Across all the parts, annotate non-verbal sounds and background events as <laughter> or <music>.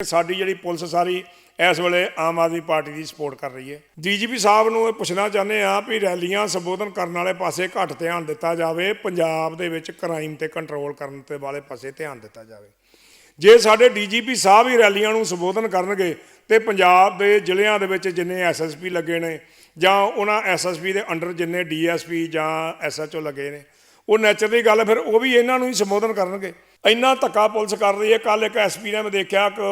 ਸਾਡੀ ਜਿਹੜੀ ਪੁਲਿਸ ਸਾਰੀ ਇਸ ਵੇਲੇ ਆਮ ਆਦਮੀ ਪਾਰਟੀ ਦੀ ਸਪੋਰਟ ਕਰ ਰਹੀ ਹੈ। ਡੀਜੀਪੀ ਸਾਹਿਬ ਨੂੰ ਇਹ ਪੁੱਛਣਾ ਚਾਹੁੰਦੇ ਆ ਵੀ ਰੈਲੀਆਂ ਸੰਬੋਧਨ ਕਰਨ ਵਾਲੇ ਪਾਸੇ ਘੱਟ ਧਿਆਨ ਦਿੱਤਾ ਜਾਵੇ ਪੰਜਾਬ ਦੇ ਵਿੱਚ ਕ੍ਰਾਈਮ ਤੇ ਕੰਟਰੋਲ ਕਰਨ ਤੇ ਵਾਲੇ ਪਾਸੇ ਧਿਆਨ ਦਿੱਤਾ ਜਾਵੇ। ਜੇ ਸਾਡੇ ਡੀਜੀਪੀ ਸਾਹਿਬ ਹੀ ਰੈਲੀਆਂ ਨੂੰ ਸੰਬੋਧਨ ਕਰਨਗੇ ਤੇ ਪੰਜਾਬ ਦੇ ਜ਼ਿਲ੍ਹਿਆਂ ਦੇ ਵਿੱਚ ਜਿੰਨੇ ਐਸਐਸਪੀ ਲੱਗੇ ਨੇ ਜਾਂ ਉਹਨਾਂ ਐਸਐਸਪੀ ਦੇ ਅੰਡਰ ਜਿੰਨੇ ਡੀਐਸਪੀ ਜਾਂ ਐਸਐਚਓ ਲੱਗੇ ਨੇ ਉਹ ਨੈਚੁਰਲੀ ਗੱਲ ਹੈ, ਫਿਰ ਉਹ ਵੀ ਇਹਨਾਂ ਨੂੰ ਹੀ ਸੰਬੋਧਨ ਕਰਨਗੇ। ਇੰਨਾ ਧੱਕਾ ਪੁਲਿਸ ਕਰ ਰਹੀ ਹੈ। ਕੱਲ ਇੱਕ ਐਸਪੀ ਨੇ ਮੈਂ ਦੇਖਿਆ ਕਿ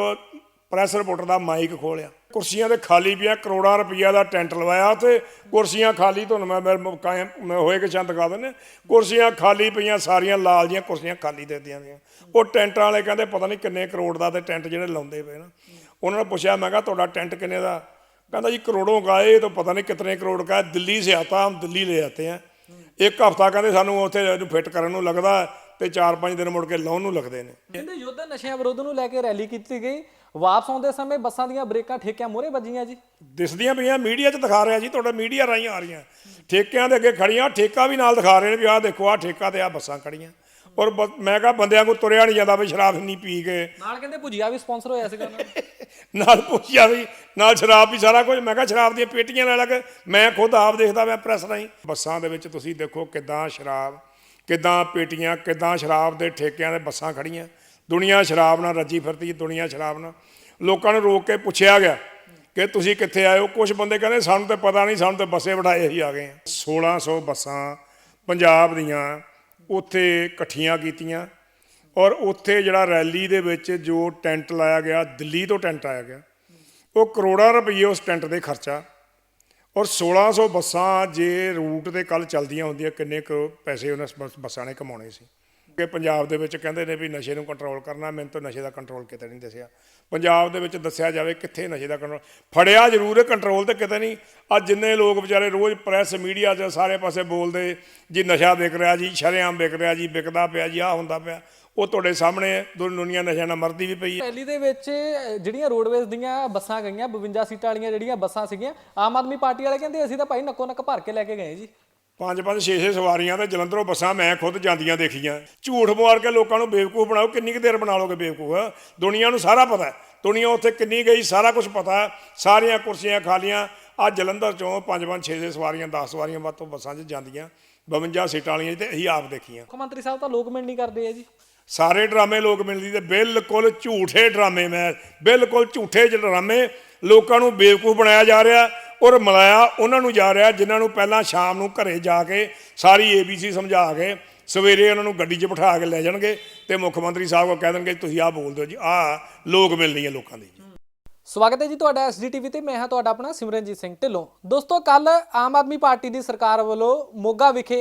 ਪ੍ਰੈਸ ਰਿਪੋਰਟਰ ਦਾ ਮਾਈਕ ਖੋਲਿਆ ਕੁਰਸੀਆਂ ਤੇ ਖਾਲੀ ਪਿਆ ਕਰੋੜਾਂ ਰੁਪਈਆ ਦਾ ਟੈਂਟ ਲਵਾਇਆ ਉੱਥੇ ਕੁਰਸੀਆਂ ਖਾਲੀ, ਤੁਹਾਨੂੰ ਮੈਂ ਮੇਰੇ ਕਾਇਮ ਮੈਂ ਹੋਏ ਕਿ ਚੰਦ ਦਿਖਾ ਦਿੰਨੇ ਕੁਰਸੀਆਂ ਖਾਲੀ ਪਈਆਂ, ਸਾਰੀਆਂ ਲਾਲ ਜੀਆਂ ਕੁਰਸੀਆਂ ਖਾਲੀ ਦੇ ਦਿਆਂ ਗਈਆਂ। ਉਹ ਟੈਂਟਾਂ ਵਾਲੇ ਕਹਿੰਦੇ ਪਤਾ ਨਹੀਂ ਕਿੰਨੇ ਕਰੋੜ ਦਾ ਤੇ ਟੈਂਟ ਜਿਹੜੇ ਲਾਉਂਦੇ ਪਏ ਨਾ। ਉਹਨਾਂ ਨੂੰ ਪੁੱਛਿਆ, ਮੈਂ ਕਿਹਾ, ਤੁਹਾਡਾ ਟੈਂਟ ਕਿੰਨੇ ਦਾ? ਕਹਿੰਦਾ, ਜੀ ਕਰੋੜੋਂ ਕਾ ਇਹ ਤਾਂ ਪਤਾ ਨਹੀਂ ਕਿਤਨੇ ਕਰੋੜ ਕਾ ਦਿੱਲੀ ਸੇ ਆਤਾ ਹਮ ਦਿੱਲੀ ਲੈ ਆਤੇ ਆ। ਇੱਕ ਹਫਤਾ ਕਹਿੰਦੇ ਸਾਨੂੰ ਉੱਥੇ ਫਿੱਟ ਕਰਨ ਨੂੰ ਲੱਗਦਾ ਤੇ 4-5 ਦਿਨ ਮੁੜ ਕੇ ਲਾਉਣ ਨੂੰ ਲੱਗਦੇ ਨੇ। ਕਹਿੰਦੇ ਯੁੱਧ ਨਸ਼ਿਆਂ ਵਿਰੁੱਧ ਨੂੰ ਲੈ ਕੇ ਰੈਲੀ ਕੀਤੀ ਗਈ ਵਾਪਸ ਆਉਂਦੇ ਸਮੇਂ ਬੱਸਾਂ ਦੀਆਂ ਬ੍ਰੇਕਾਂ ਠੇਕਿਆਂ ਮੂਹਰੇ ਵੱਜੀਆਂ ਜੀ। ਦਿਸਦੀਆਂ ਪਈਆਂ ਮੀਡੀਆ 'ਚ ਦਿਖਾ ਰਿਹਾ ਜੀ ਤੁਹਾਡਾ ਮੀਡੀਆ ਰਾਹੀਂ ਆ ਰਹੀਆਂ। ਠੇਕਿਆਂ ਦੇ ਅੱਗੇ ਖੜੀਆਂ ਠੇਕਾ ਵੀ ਨਾਲ ਦਿਖਾ ਰਹੇ ਨੇ ਵੀ ਆਹ ਦੇਖੋ ਆਹ ਠੇਕਾ ਤੇ ਆਹ ਬੱਸਾਂ ਖੜੀਆਂ। ਔਰ ਬ- ਮੈਂ ਕਿਹਾ ਬੰਦਿਆਂ ਕੋ ਤੁਰਿਆ ਨਹੀਂ ਜਾਂਦਾ ਵੀ ਸ਼ਰਾਬ ਨਹੀਂ ਪੀ ਕੇ। ਨਾਲ ਕਹਿੰਦੇ ਭੁਜੀਆ ਵੀ ਸਪਾਂਸਰ ਹੋਇਆ ਸੀਗਾ ਉਹਨਾਂ ਦਾ। <laughs> ਨਾਲ ਪੁੱਛਿਆ ਵੀ ਨਾਲ ਸ਼ਰਾਬ ਵੀ ਸਾਰਾ ਕੁਝ। ਮੈਂ ਕਿਹਾ ਸ਼ਰਾਬ ਦੀਆਂ ਪੇਟੀਆਂ ਲੈ ਲੱਗ ਮੈਂ ਖੁਦ ਆਪ ਦੇਖਦਾ ਮੈਂ ਪ੍ਰੈਸ ਰਾਹੀਂ। ਬੱਸਾਂ ਦੇ ਵਿੱਚ ਤੁਸੀਂ ਦੇਖੋ ਕਿਦਾਂ ਸ਼ਰਾਬ ਕਿਦਾਂ ਪੇਟੀਆਂ, ਕਿਦਾਂ ਸ਼ਰਾਬ ਦੇ ਠੇਕਿਆਂ ਦੇ ਬੱਸਾਂ ਖੜੀਆਂ। ਦੁਨੀਆ ਸ਼ਰਾਬ ਨਾਲ ਰੱਜੀ ਫਿਰਦੀ, ਦੁਨੀਆ ਸ਼ਰਾਬ ਨਾਲ। ਲੋਕਾਂ ਨੂੰ ਰੋਕ ਕੇ ਪੁੱਛਿਆ ਗਿਆ ਕਿ ਤੁਸੀਂ ਕਿੱਥੇ ਆਏ ਹੋ? ਕੁਝ ਬੰਦੇ ਕਹਿੰਦੇ, ਸਾਨੂੰ ਤਾਂ ਪਤਾ ਨਹੀਂ, ਸਾਨੂੰ ਤਾਂ ਬੱਸੇ ਬਿਠਾਏ ਹੀ ਆ ਗਏ ਆ। 1600 ਬੱਸਾਂ ਪੰਜਾਬ ਦੀਆਂ ਉੱਥੇ ਇਕੱਠੀਆਂ ਕੀਤੀਆਂ ਔਰ ਉੱਥੇ ਜਿਹੜਾ ਰੈਲੀ ਦੇ ਵਿੱਚ ਜੋ ਟੈਂਟ ਲਾਇਆ ਗਿਆ, ਦਿੱਲੀ ਤੋਂ ਟੈਂਟ ਆਇਆ ਗਿਆ, ਉਹ ਕਰੋੜਾਂ ਰੁਪਏ ਉਸ ਟੈਂਟ ਦੇ ਖਰਚਾ ਔਰ 1600 ਬੱਸਾਂ ਜੇ ਰੂਟ ਤੇ ਕੱਲ ਚੱਲਦੀਆਂ ਹੁੰਦੀਆਂ, ਕਿੰਨੇ ਕੁ ਪੈਸੇ ਉਹਨਾਂ ਬੱਸ- ਬੱਸਾਂ ਨੇ ਕਮਾਉਣੇ ਸੀ? ਕਿ ਪੰਜਾਬ ਦੇ ਵਿੱਚ ਕਹਿੰਦੇ ਨੇ ਵੀ ਨਸ਼ੇ ਨੂੰ ਕੰਟਰੋਲ ਕਰਨਾ, ਮੈਨੂੰ ਤਾਂ ਨਸ਼ੇ ਦਾ ਕੰਟਰੋਲ ਕਿਤੇ ਨਹੀਂ ਦੱਸਿਆ। ਪੰਜਾਬ ਦੇ ਵਿੱਚ ਦੱਸਿਆ ਜਾਵੇ ਕਿੱਥੇ ਨਸ਼ੇ ਦਾ ਕੰਟਰੋਲ ਫੜਿਆ ਜ਼ਰੂਰ ਹੈ ਕੰਟਰੋਲ ਤੇ ਕਿਤੇ ਨਹੀਂ। ਅੱਜ ਜਿੰਨੇ ਲੋਕ ਵਿਚਾਰੇ ਰੋਜ਼ ਪ੍ਰੈਸ ਮੀਡੀਆ 'ਚ ਸਾਰੇ ਪਾਸੇ ਬੋਲਦੇ, ਜੀ ਨਸ਼ਾ ਵਿਕ ਰਿਹਾ ਜੀ, ਸ਼ਰੇਆਮ ਵਿਕ ਰਿਹਾ ਜੀ, ਵਿਕਦਾ ਪਿਆ ਜੀ ਆ ਹੁੰਦਾ ਪਿਆ। ਉਹ ਤੁਹਾਡੇ ਸਾਹਮਣੇ ਹੈ, ਦੁਨੀਆ ਨਸ਼ਿਆਂ ਨਾਲ ਮਰਦੀ ਵੀ ਪਈ ਹੈ। ਰੈਲੀ ਦੇ ਵਿੱਚ ਜਿਹੜੀਆਂ ਰੋਡਵੇਜ਼ ਦੀਆਂ ਬੱਸਾਂ ਗਈਆਂ 52 ਸੀਟਾਂ ਵਾਲੀਆਂ ਜਿਹੜੀਆਂ ਬੱਸਾਂ ਸੀਗੀਆਂ ਆਮ ਆਦਮੀ ਪਾਰਟੀ ਵਾਲੇ ਕਹਿੰਦੇ ਅਸੀਂ ਤਾਂ ਭਾਈ ਨੱਕੋ ਨੱਕ ਭਰ ਕੇ ਲੈ ਕੇ ਗਏ ਜੀ। ਪੰਜ ਪੰਜ ਛੇ ਛੇ ਸਵਾਰੀਆਂ ਤੇ ਜਲੰਧਰੋਂ ਬੱਸਾਂ ਮੈਂ ਖੁਦ ਜਾਂਦੀਆਂ ਦੇਖੀਆਂ। ਝੂਠ ਮਾਰ ਕੇ ਲੋਕਾਂ ਨੂੰ ਬੇਵਕੂਫ ਬਣਾਓ ਕਿੰਨੀ ਕੁ ਦੇਰ ਬਣਾ ਲੋਗੇ ਬੇਵਕੂਫ? ਦੁਨੀਆ ਨੂੰ ਸਾਰਾ ਪਤਾ ਦੁਨੀਆ ਉੱਥੇ ਕਿੰਨੀ ਗਈ ਸਾਰਾ ਕੁਝ ਪਤਾ ਸਾਰੀਆਂ ਕੁਰਸੀਆਂ ਖਾਲੀਆਂ। ਆ ਜਲੰਧਰ ਚੋਂ ਪੰਜ ਪੰਜ ਛੇ ਛੇ ਸਵਾਰੀਆਂ 10 ਸਵਾਰੀਆਂ ਵੱਧ ਤੋਂ ਬੱਸਾਂ 'ਚ ਜਾਂਦੀਆਂ। 52 ਸੀਟਾਂ ਵਾਲੀਆਂ ਤੇ ਅਸੀਂ ਆਪ ਦੇਖੀਆਂ। ਮੁੱਖ ਮੰਤਰੀ ਸਾਹਿਬ ਤਾਂ ਲੋਕ ਮਿਲ ਨਹੀਂ ਕਰਦੇ ਆ ਜੀ। ਸਾਰੇ ਡਰਾਮੇ ਲੋਕ ਮਿਲਦੀ ਤੇ ਬਿਲਕੁਲ ਝੂਠੇ ਡਰਾਮੇ ਮੈਂ ਬਿਲਕੁਲ ਝੂਠੇ ਜਿਹੇ ਡਰਾਮੇ ਲੋਕਾਂ ਨੂੰ ਬੇਵਕੂਫ ਬਣਾਇਆ ਜਾ ਰਿਹਾ ਔਰ ਮਲਾਇਆ ਉਹਨਾਂ ਨੂੰ ਜਾ ਰਿਹਾ ਜਿਨ੍ਹਾਂ ਨੂੰ ਪਹਿਲਾਂ ਸ਼ਾਮ ਨੂੰ ਘਰੇ ਜਾ ਕੇ ਸਾਰੀ ਏਬੀਸੀ ਸਮਝਾ ਕੇ ਸਵੇਰੇ ਉਹਨਾਂ ਨੂੰ ਗੱਡੀ 'ਚ ਬਿਠਾ ਕੇ ਲੈ ਜਾਣਗੇ ਤੇ ਮੁੱਖ ਮੰਤਰੀ ਸਾਹਿਬ ਕੋ ਕਹਿ ਦੇਣਗੇ ਤੁਸੀਂ ਆਹ ਬੋਲ ਦਿਓ ਜੀ ਆਹ ਲੋਕ ਮਿਲਣੀ ਹੈ ਲੋਕਾਂ ਦੀ ਸਵਾਗਤ ਹੈ ਜੀ ਤੁਹਾਡਾ ਐਸਡੀਟੀਵੀ ਤੇ। ਮੈਂ ਹਾਂ ਤੁਹਾਡਾ ਆਪਣਾ ਸਿਮਰਨਜੀਤ ਸਿੰਘ ਢਿੱਲੋਂ। ਦੋਸਤੋ ਕੱਲ ਆਮ ਆਦਮੀ ਪਾਰਟੀ ਦੀ ਸਰਕਾਰ ਵੱਲੋਂ ਮੋਗਾ ਵਿਖੇ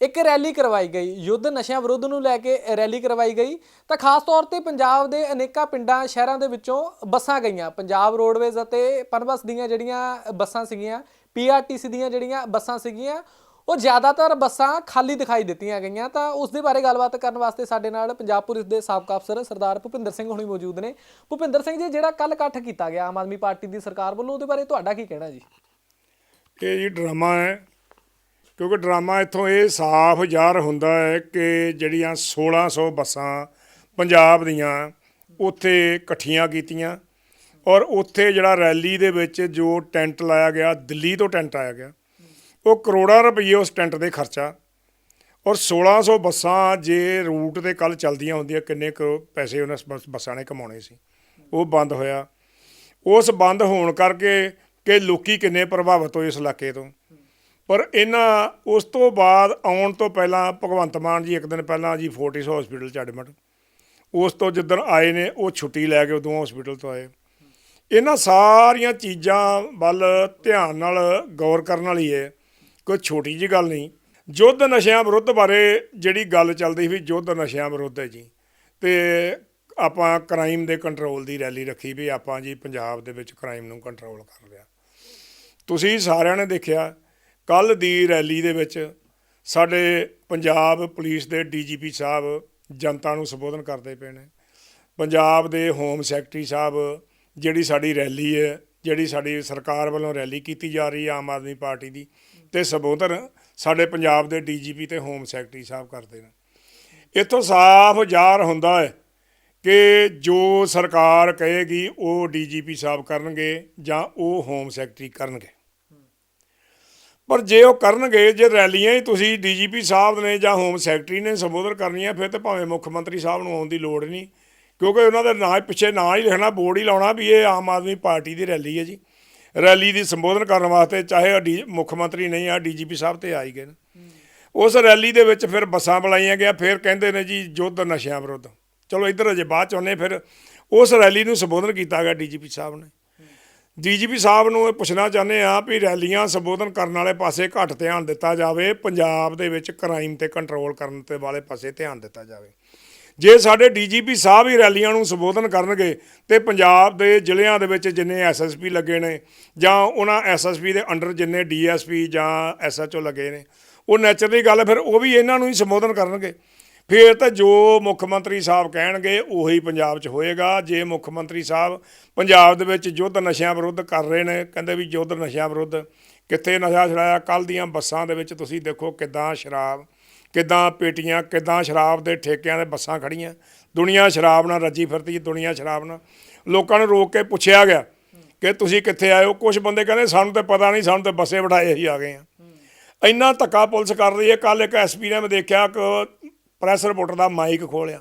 ਇੱਕ ਰੈਲੀ ਕਰਵਾਈ ਗਈ। ਯੁੱਧ ਨਸ਼ਿਆਂ ਵਿਰੁੱਧ ਨੂੰ ਲੈ ਕੇ ਰੈਲੀ ਕਰਵਾਈ ਗਈ। ਤਾਂ ਖਾਸ ਤੌਰ ਤੇ ਪੰਜਾਬ ਦੇ ਅਨੇਕਾਂ ਪਿੰਡਾਂ, ਸ਼ਹਿਰਾਂ ਦੇ ਵਿੱਚੋਂ ਬੱਸਾਂ ਗਈਆਂ। ਪੰਜਾਬ ਰੋਡਵੇਜ਼ ਅਤੇ ਪਨਬਸ ਦੀਆਂ ਜਿਹੜੀਆਂ ਬੱਸਾਂ ਸੀਗੀਆਂ ਪੀਆਰਟੀਸੀ ਦੀਆਂ ਜਿਹੜੀਆਂ ਬੱਸਾਂ ਸੀਗੀਆਂ ਉਹ ਜ਼ਿਆਦਾਤਰ ਬੱਸਾਂ ਖਾਲੀ ਦਿਖਾਈ ਦਿੱਤੀਆਂ ਗਈਆਂ, ਤਾਂ ਉਸ ਦੇ ਬਾਰੇ ਗੱਲਬਾਤ ਕਰਨ ਵਾਸਤੇ ਸਾਡੇ ਨਾਲ ਪੰਜਾਬ ਪੁਲਿਸ ਦੇ ਸਾਬਕਾ ਅਫਸਰ ਸਰਦਾਰ ਭੁਪਿੰਦਰ ਸਿੰਘ ਹੁਣੀ ਮੌਜੂਦ ਨੇ। ਭੁਪਿੰਦਰ ਸਿੰਘ ਜੀ, ਜਿਹੜਾ ਕੱਲ ਇਕੱਠ ਕੀਤਾ ਗਿਆ ਆਮ ਆਦਮੀ ਪਾਰਟੀ ਦੀ ਸਰਕਾਰ ਵੱਲੋਂ, ਉਹਦੇ ਬਾਰੇ ਤੁਹਾਡਾ ਕੀ ਕਹਿਣਾ ਜੀ? ਕਿ ਜੀ ਡਰਾਮਾ ਹੈ, ਕਿਉਂਕਿ ਡਰਾਮਾ ਇੱਥੋਂ ਇਹ ਸਾਫ਼ ਜ਼ਾਹਰ ਹੁੰਦਾ ਹੈ ਕਿ ਜਿਹੜੀਆਂ 1600 ਬੱਸਾਂ ਪੰਜਾਬ ਦੀਆਂ ਉੱਥੇ ਇਕੱਠੀਆਂ ਕੀਤੀਆਂ ਔਰ ਉੱਥੇ ਜਿਹੜਾ ਰੈਲੀ ਦੇ ਵਿੱਚ ਜੋ ਟੈਂਟ ਲਾਇਆ ਗਿਆ, ਦਿੱਲੀ ਤੋਂ ਟੈਂਟ ਆਇਆ ਗਿਆ ਉਹ ਕਰੋੜਾਂ ਰੁਪਏ ਉਸ ਟੈਂਟ ਦੇ ਖਰਚਾ। ਔਰ 1600 ਬੱਸਾਂ ਜੇ ਰੂਟ ਤੇ ਕੱਲ ਚੱਲਦੀਆਂ ਹੁੰਦੀਆਂ, ਕਿੰਨੇ ਕੁ ਪੈਸੇ ਉਹਨਾਂ ਬੱਸ- ਬੱਸਾਂ ਨੇ ਕਮਾਉਣੇ ਸੀ। ਉਹ ਬੰਦ ਹੋਇਆ। ਉਸ ਬੰਦ ਹੋਣ ਕਰਕੇ ਕਿ ਲੋਕੀ ਕਿੰਨੇ ਪ੍ਰਭਾਵਿਤ ਹੋਏ ਇਸ ਇਲਾਕੇ ਤੋਂ। ਪਰ ਇਹਨਾਂ ਉਸ ਤੋਂ ਬਾਅਦ ਆਉਣ ਤੋਂ ਪਹਿਲਾਂ ਭਗਵੰਤ ਮਾਨ ਜੀ ਇੱਕ ਦਿਨ ਪਹਿਲਾਂ ਜੀ ਫੋਰਟਿਸ ਹਸਪੀਟਲ ਚ ਐਡਮਿਟ। ਉਸ ਤੋਂ ਜਿੱਦਣ ਆਏ ਨੇ, ਉਹ ਛੁੱਟੀ ਲੈ ਕੇ ਉਦੋਂ ਹਸਪੀਟਲ ਤੋਂ ਆਏ। ਇਹਨਾਂ ਸਾਰੀਆਂ ਚੀਜ਼ਾਂ ਵੱਲ ਧਿਆਨ ਨਾਲ ਗੌਰ ਕਰਨ ਵਾਲੀ ਹੈ। ਕੋਈ ਛੋਟੀ ਜੀ ਗੱਲ ਨਹੀਂ। ਯੁੱਧ ਨਸ਼ਿਆਂ ਵਿਰੁੱਧ ਬਾਰੇ ਜਿਹੜੀ ਗੱਲ ਚੱਲਦੀ ਸੀ ਯੁੱਧ ਨਸ਼ਿਆਂ ਵਿਰੁੱਧ ਹੈ ਜੀ। ਤੇ ਆਪਾਂ ਕ੍ਰਾਈਮ ਦੇ ਕੰਟਰੋਲ ਦੀ ਰੈਲੀ ਰੱਖੀ ਵੀ ਆਪਾਂ ਜੀ ਪੰਜਾਬ ਦੇ ਵਿੱਚ ਕ੍ਰਾਈਮ ਨੂੰ ਕੰਟਰੋਲ ਕਰ ਲਿਆ। ਤੁਸੀਂ ਸਾਰਿਆਂ ਨੇ ਦੇਖਿਆ ਕੱਲ ਦੀ ਰੈਲੀ ਦੇ ਵਿੱਚ ਸਾਡੇ ਪੰਜਾਬ ਪੁਲਿਸ ਦੇ ਡੀਜੀਪੀ ਸਾਹਿਬ ਜਨਤਾ ਨੂੰ ਸੰਬੋਧਨ ਕਰਦੇ ਪਏ ਨੇ। ਪੰਜਾਬ ਦੇ ਹੋਮ ਸੈਕਟਰੀ ਸਾਹਿਬ ਜਿਹੜੀ ਸਾਡੀ ਰੈਲੀ ਹੈ, ਜਿਹੜੀ ਸਾਡੀ ਸਰਕਾਰ ਵੱਲੋਂ ਰੈਲੀ ਕੀਤੀ ਜਾ ਰਹੀ ਹੈ ਆਮ ਆਦਮੀ ਪਾਰਟੀ ਦੀ ਤੇ ਸੰਬੋਧਨ ਸਾਡੇ ਪੰਜਾਬ ਦੇ ਡੀਜੀਪੀ ਤੇ ਹੋਮ ਸੈਕਟਰੀ ਸਾਹਿਬ ਕਰਦੇ ਨੇ। ਇੱਥੋਂ ਸਾਫ਼ ਜ਼ਾਹਰ ਹੁੰਦਾ ਹੈ ਕਿ ਜੋ ਸਰਕਾਰ ਕਹੇਗੀ, ਉਹ ਡੀਜੀਪੀ ਸਾਹਿਬ ਕਰਨਗੇ ਜਾਂ ਉਹ ਹੋਮ ਸੈਕਟਰੀ ਕਰਨਗੇ। ਪਰ ਜੇ ਉਹ ਕਰਨਗੇ, ਜੇ ਰੈਲੀਆਂ ਹੀ ਤੁਸੀਂ ਡੀਜੀਪੀ ਸਾਹਿਬ ਨੇ ਜਾਂ ਹੋਮ ਸੈਕਟਰੀ ਨੇ ਸੰਬੋਧਨ ਕਰਨੀਆਂ, ਫਿਰ ਤੇ ਭਾਵੇਂ ਮੁੱਖ ਮੰਤਰੀ ਸਾਹਿਬ ਨੂੰ ਆਉਣ ਦੀ ਲੋੜ ਨਹੀਂ, ਕਿਉਂਕਿ ਉਹਨਾਂ ਦੇ ਨਾਂ ਪਿੱਛੇ ਨਾਂ ਹੀ ਲਿਖਣਾ, ਬੋਰਡ ਹੀ ਲਾਉਣਾ ਵੀ ਇਹ ਆਮ ਆਦਮੀ ਪਾਰਟੀ ਦੀ ਰੈਲੀ ਹੈ ਜੀ। ਰੈਲੀ ਦੀ ਸੰਬੋਧਨ ਕਰਨ ਵਾਸਤੇ ਚਾਹੇ ਉਹ ਡੀ- ਮੁੱਖ ਮੰਤਰੀ ਨਹੀਂ ਆ, ਡੀਜੀਪੀ ਸਾਹਿਬ ਤੇ ਆਈ ਗਏ ਨੇ। ਉਸ ਰੈਲੀ ਦੇ ਵਿੱਚ ਫਿਰ ਬੱਸਾਂ ਬੁਲਾਈਆਂ ਗਿਆ, ਫਿਰ ਕਹਿੰਦੇ ਨੇ ਜੀ ਯੁੱਧ ਨਸ਼ਿਆਂ ਵਿਰੁੱਧ। ਚਲੋ ਇੱਧਰ ਅਜੇ ਬਾਅਦ ਚ ਉਹਨੇ ਫਿਰ ਉਸ ਰੈਲੀ ਨੂੰ ਸੰਬੋਧਨ ਕੀਤਾ ਗਿਆ ਡੀਜੀਪੀ ਸਾਹਿਬ ਨੇ। ਡੀਜੀਪੀ ਸਾਹਿਬ ਨੂੰ ਇਹ ਪੁੱਛਣਾ ਚਾਹੁੰਦੇ ਆ ਵੀ ਰੈਲੀਆਂ ਸੰਬੋਧਨ ਕਰਨ ਵਾਲੇ ਪਾਸੇ ਘੱਟ ਧਿਆਨ ਦਿੱਤਾ ਜਾਵੇ, ਪੰਜਾਬ ਦੇ ਵਿੱਚ ਕ੍ਰਾਈਮ ਤੇ ਕੰਟਰੋਲ ਕਰਨ ਤੇ ਵਾਲੇ ਪਾਸੇ ਧਿਆਨ ਦਿੱਤਾ ਜਾਵੇ। ਜੇ ਸਾਡੇ ਡੀਜੀਪੀ ਸਾਹਿਬ ਹੀ ਰੈਲੀਆਂ ਨੂੰ ਸੰਬੋਧਨ ਕਰਨਗੇ ਤੇ ਪੰਜਾਬ ਦੇ ਜ਼ਿਲ੍ਹਿਆਂ ਦੇ ਵਿੱਚ ਜਿੰਨੇ ਐਸਐਸਪੀ ਲੱਗੇ ਨੇ ਜਾਂ ਉਹਨਾਂ ਐਸਐਸਪੀ ਦੇ ਅੰਡਰ ਜਿੰਨੇ ਡੀਐਸਪੀ ਜਾਂ ਐਸਐਚਓ ਲੱਗੇ ਨੇ, ਉਹ ਨੈਚੁਰਲੀ ਗੱਲ ਫਿਰ ਉਹ ਵੀ ਇਹਨਾਂ ਨੂੰ ਹੀ ਸੰਬੋਧਨ ਕਰਨਗੇ। ਫਿਰ ਤਾਂ ਜੋ ਮੁੱਖ ਮੰਤਰੀ ਸਾਹਿਬ ਕਹਿਣਗੇ, ਉਹੀ ਪੰਜਾਬ 'ਚ ਹੋਏਗਾ। ਜੇ ਮੁੱਖ ਮੰਤਰੀ ਸਾਹਿਬ ਪੰਜਾਬ ਦੇ ਵਿੱਚ ਯੁੱਧ ਨਸ਼ਿਆਂ ਵਿਰੁੱਧ ਕਰ ਰਹੇ ਨੇ, ਕਹਿੰਦੇ ਵੀ ਯੁੱਧ ਨਸ਼ਿਆਂ ਵਿਰੁੱਧ ਕਿੱਥੇ ਨਸ਼ਾ ਛੜਾਇਆ ਕੱਲ ਦੀਆਂ ਬੱਸਾਂ ਦੇ ਵਿੱਚ ਤੁਸੀਂ ਦੇਖੋ ਕਿਦਾਂ ਸ਼ਰਾਬ ਕਿਦਾਂ ਪੇਟੀਆਂ, ਕਿਦਾਂ ਸ਼ਰਾਬ ਦੇ ਠੇਕਿਆਂ ਦੇ ਬੱਸਾਂ ਖੜੀਆਂ ਦੁਨੀਆ ਸ਼ਰਾਬ ਨਾਲ ਰੱਜੀ ਫਿਰਦੀ, ਦੁਨੀਆ ਸ਼ਰਾਬ ਨਾਲ। ਲੋਕਾਂ ਨੂੰ ਰੋਕ ਕੇ ਪੁੱਛਿਆ ਗਿਆ ਕਿ ਤੁਸੀਂ ਕਿੱਥੇ ਆਏ ਹੋ? ਕੁਝ ਬੰਦੇ ਕਹਿੰਦੇ, ਸਾਨੂੰ ਤਾਂ ਪਤਾ ਨਹੀਂ, ਸਾਨੂੰ ਤਾਂ ਬੱਸੇ ਬਿਠਾਏ ਹੀ ਆ ਗਏ ਆ ਇੰਨਾ ਧੱਕਾ ਪੁਲਿਸ ਕਰ ਰਹੀ ਹੈ। ਕੱਲ ਇੱਕ ਐਸਪੀ ਨੇ ਮੈਂ ਦੇਖਿਆ ਕਿ ਪ੍ਰੈਸ ਰਿਪੋਰਟਰ ਦਾ ਮਾਈਕ ਖੋਲਿਆ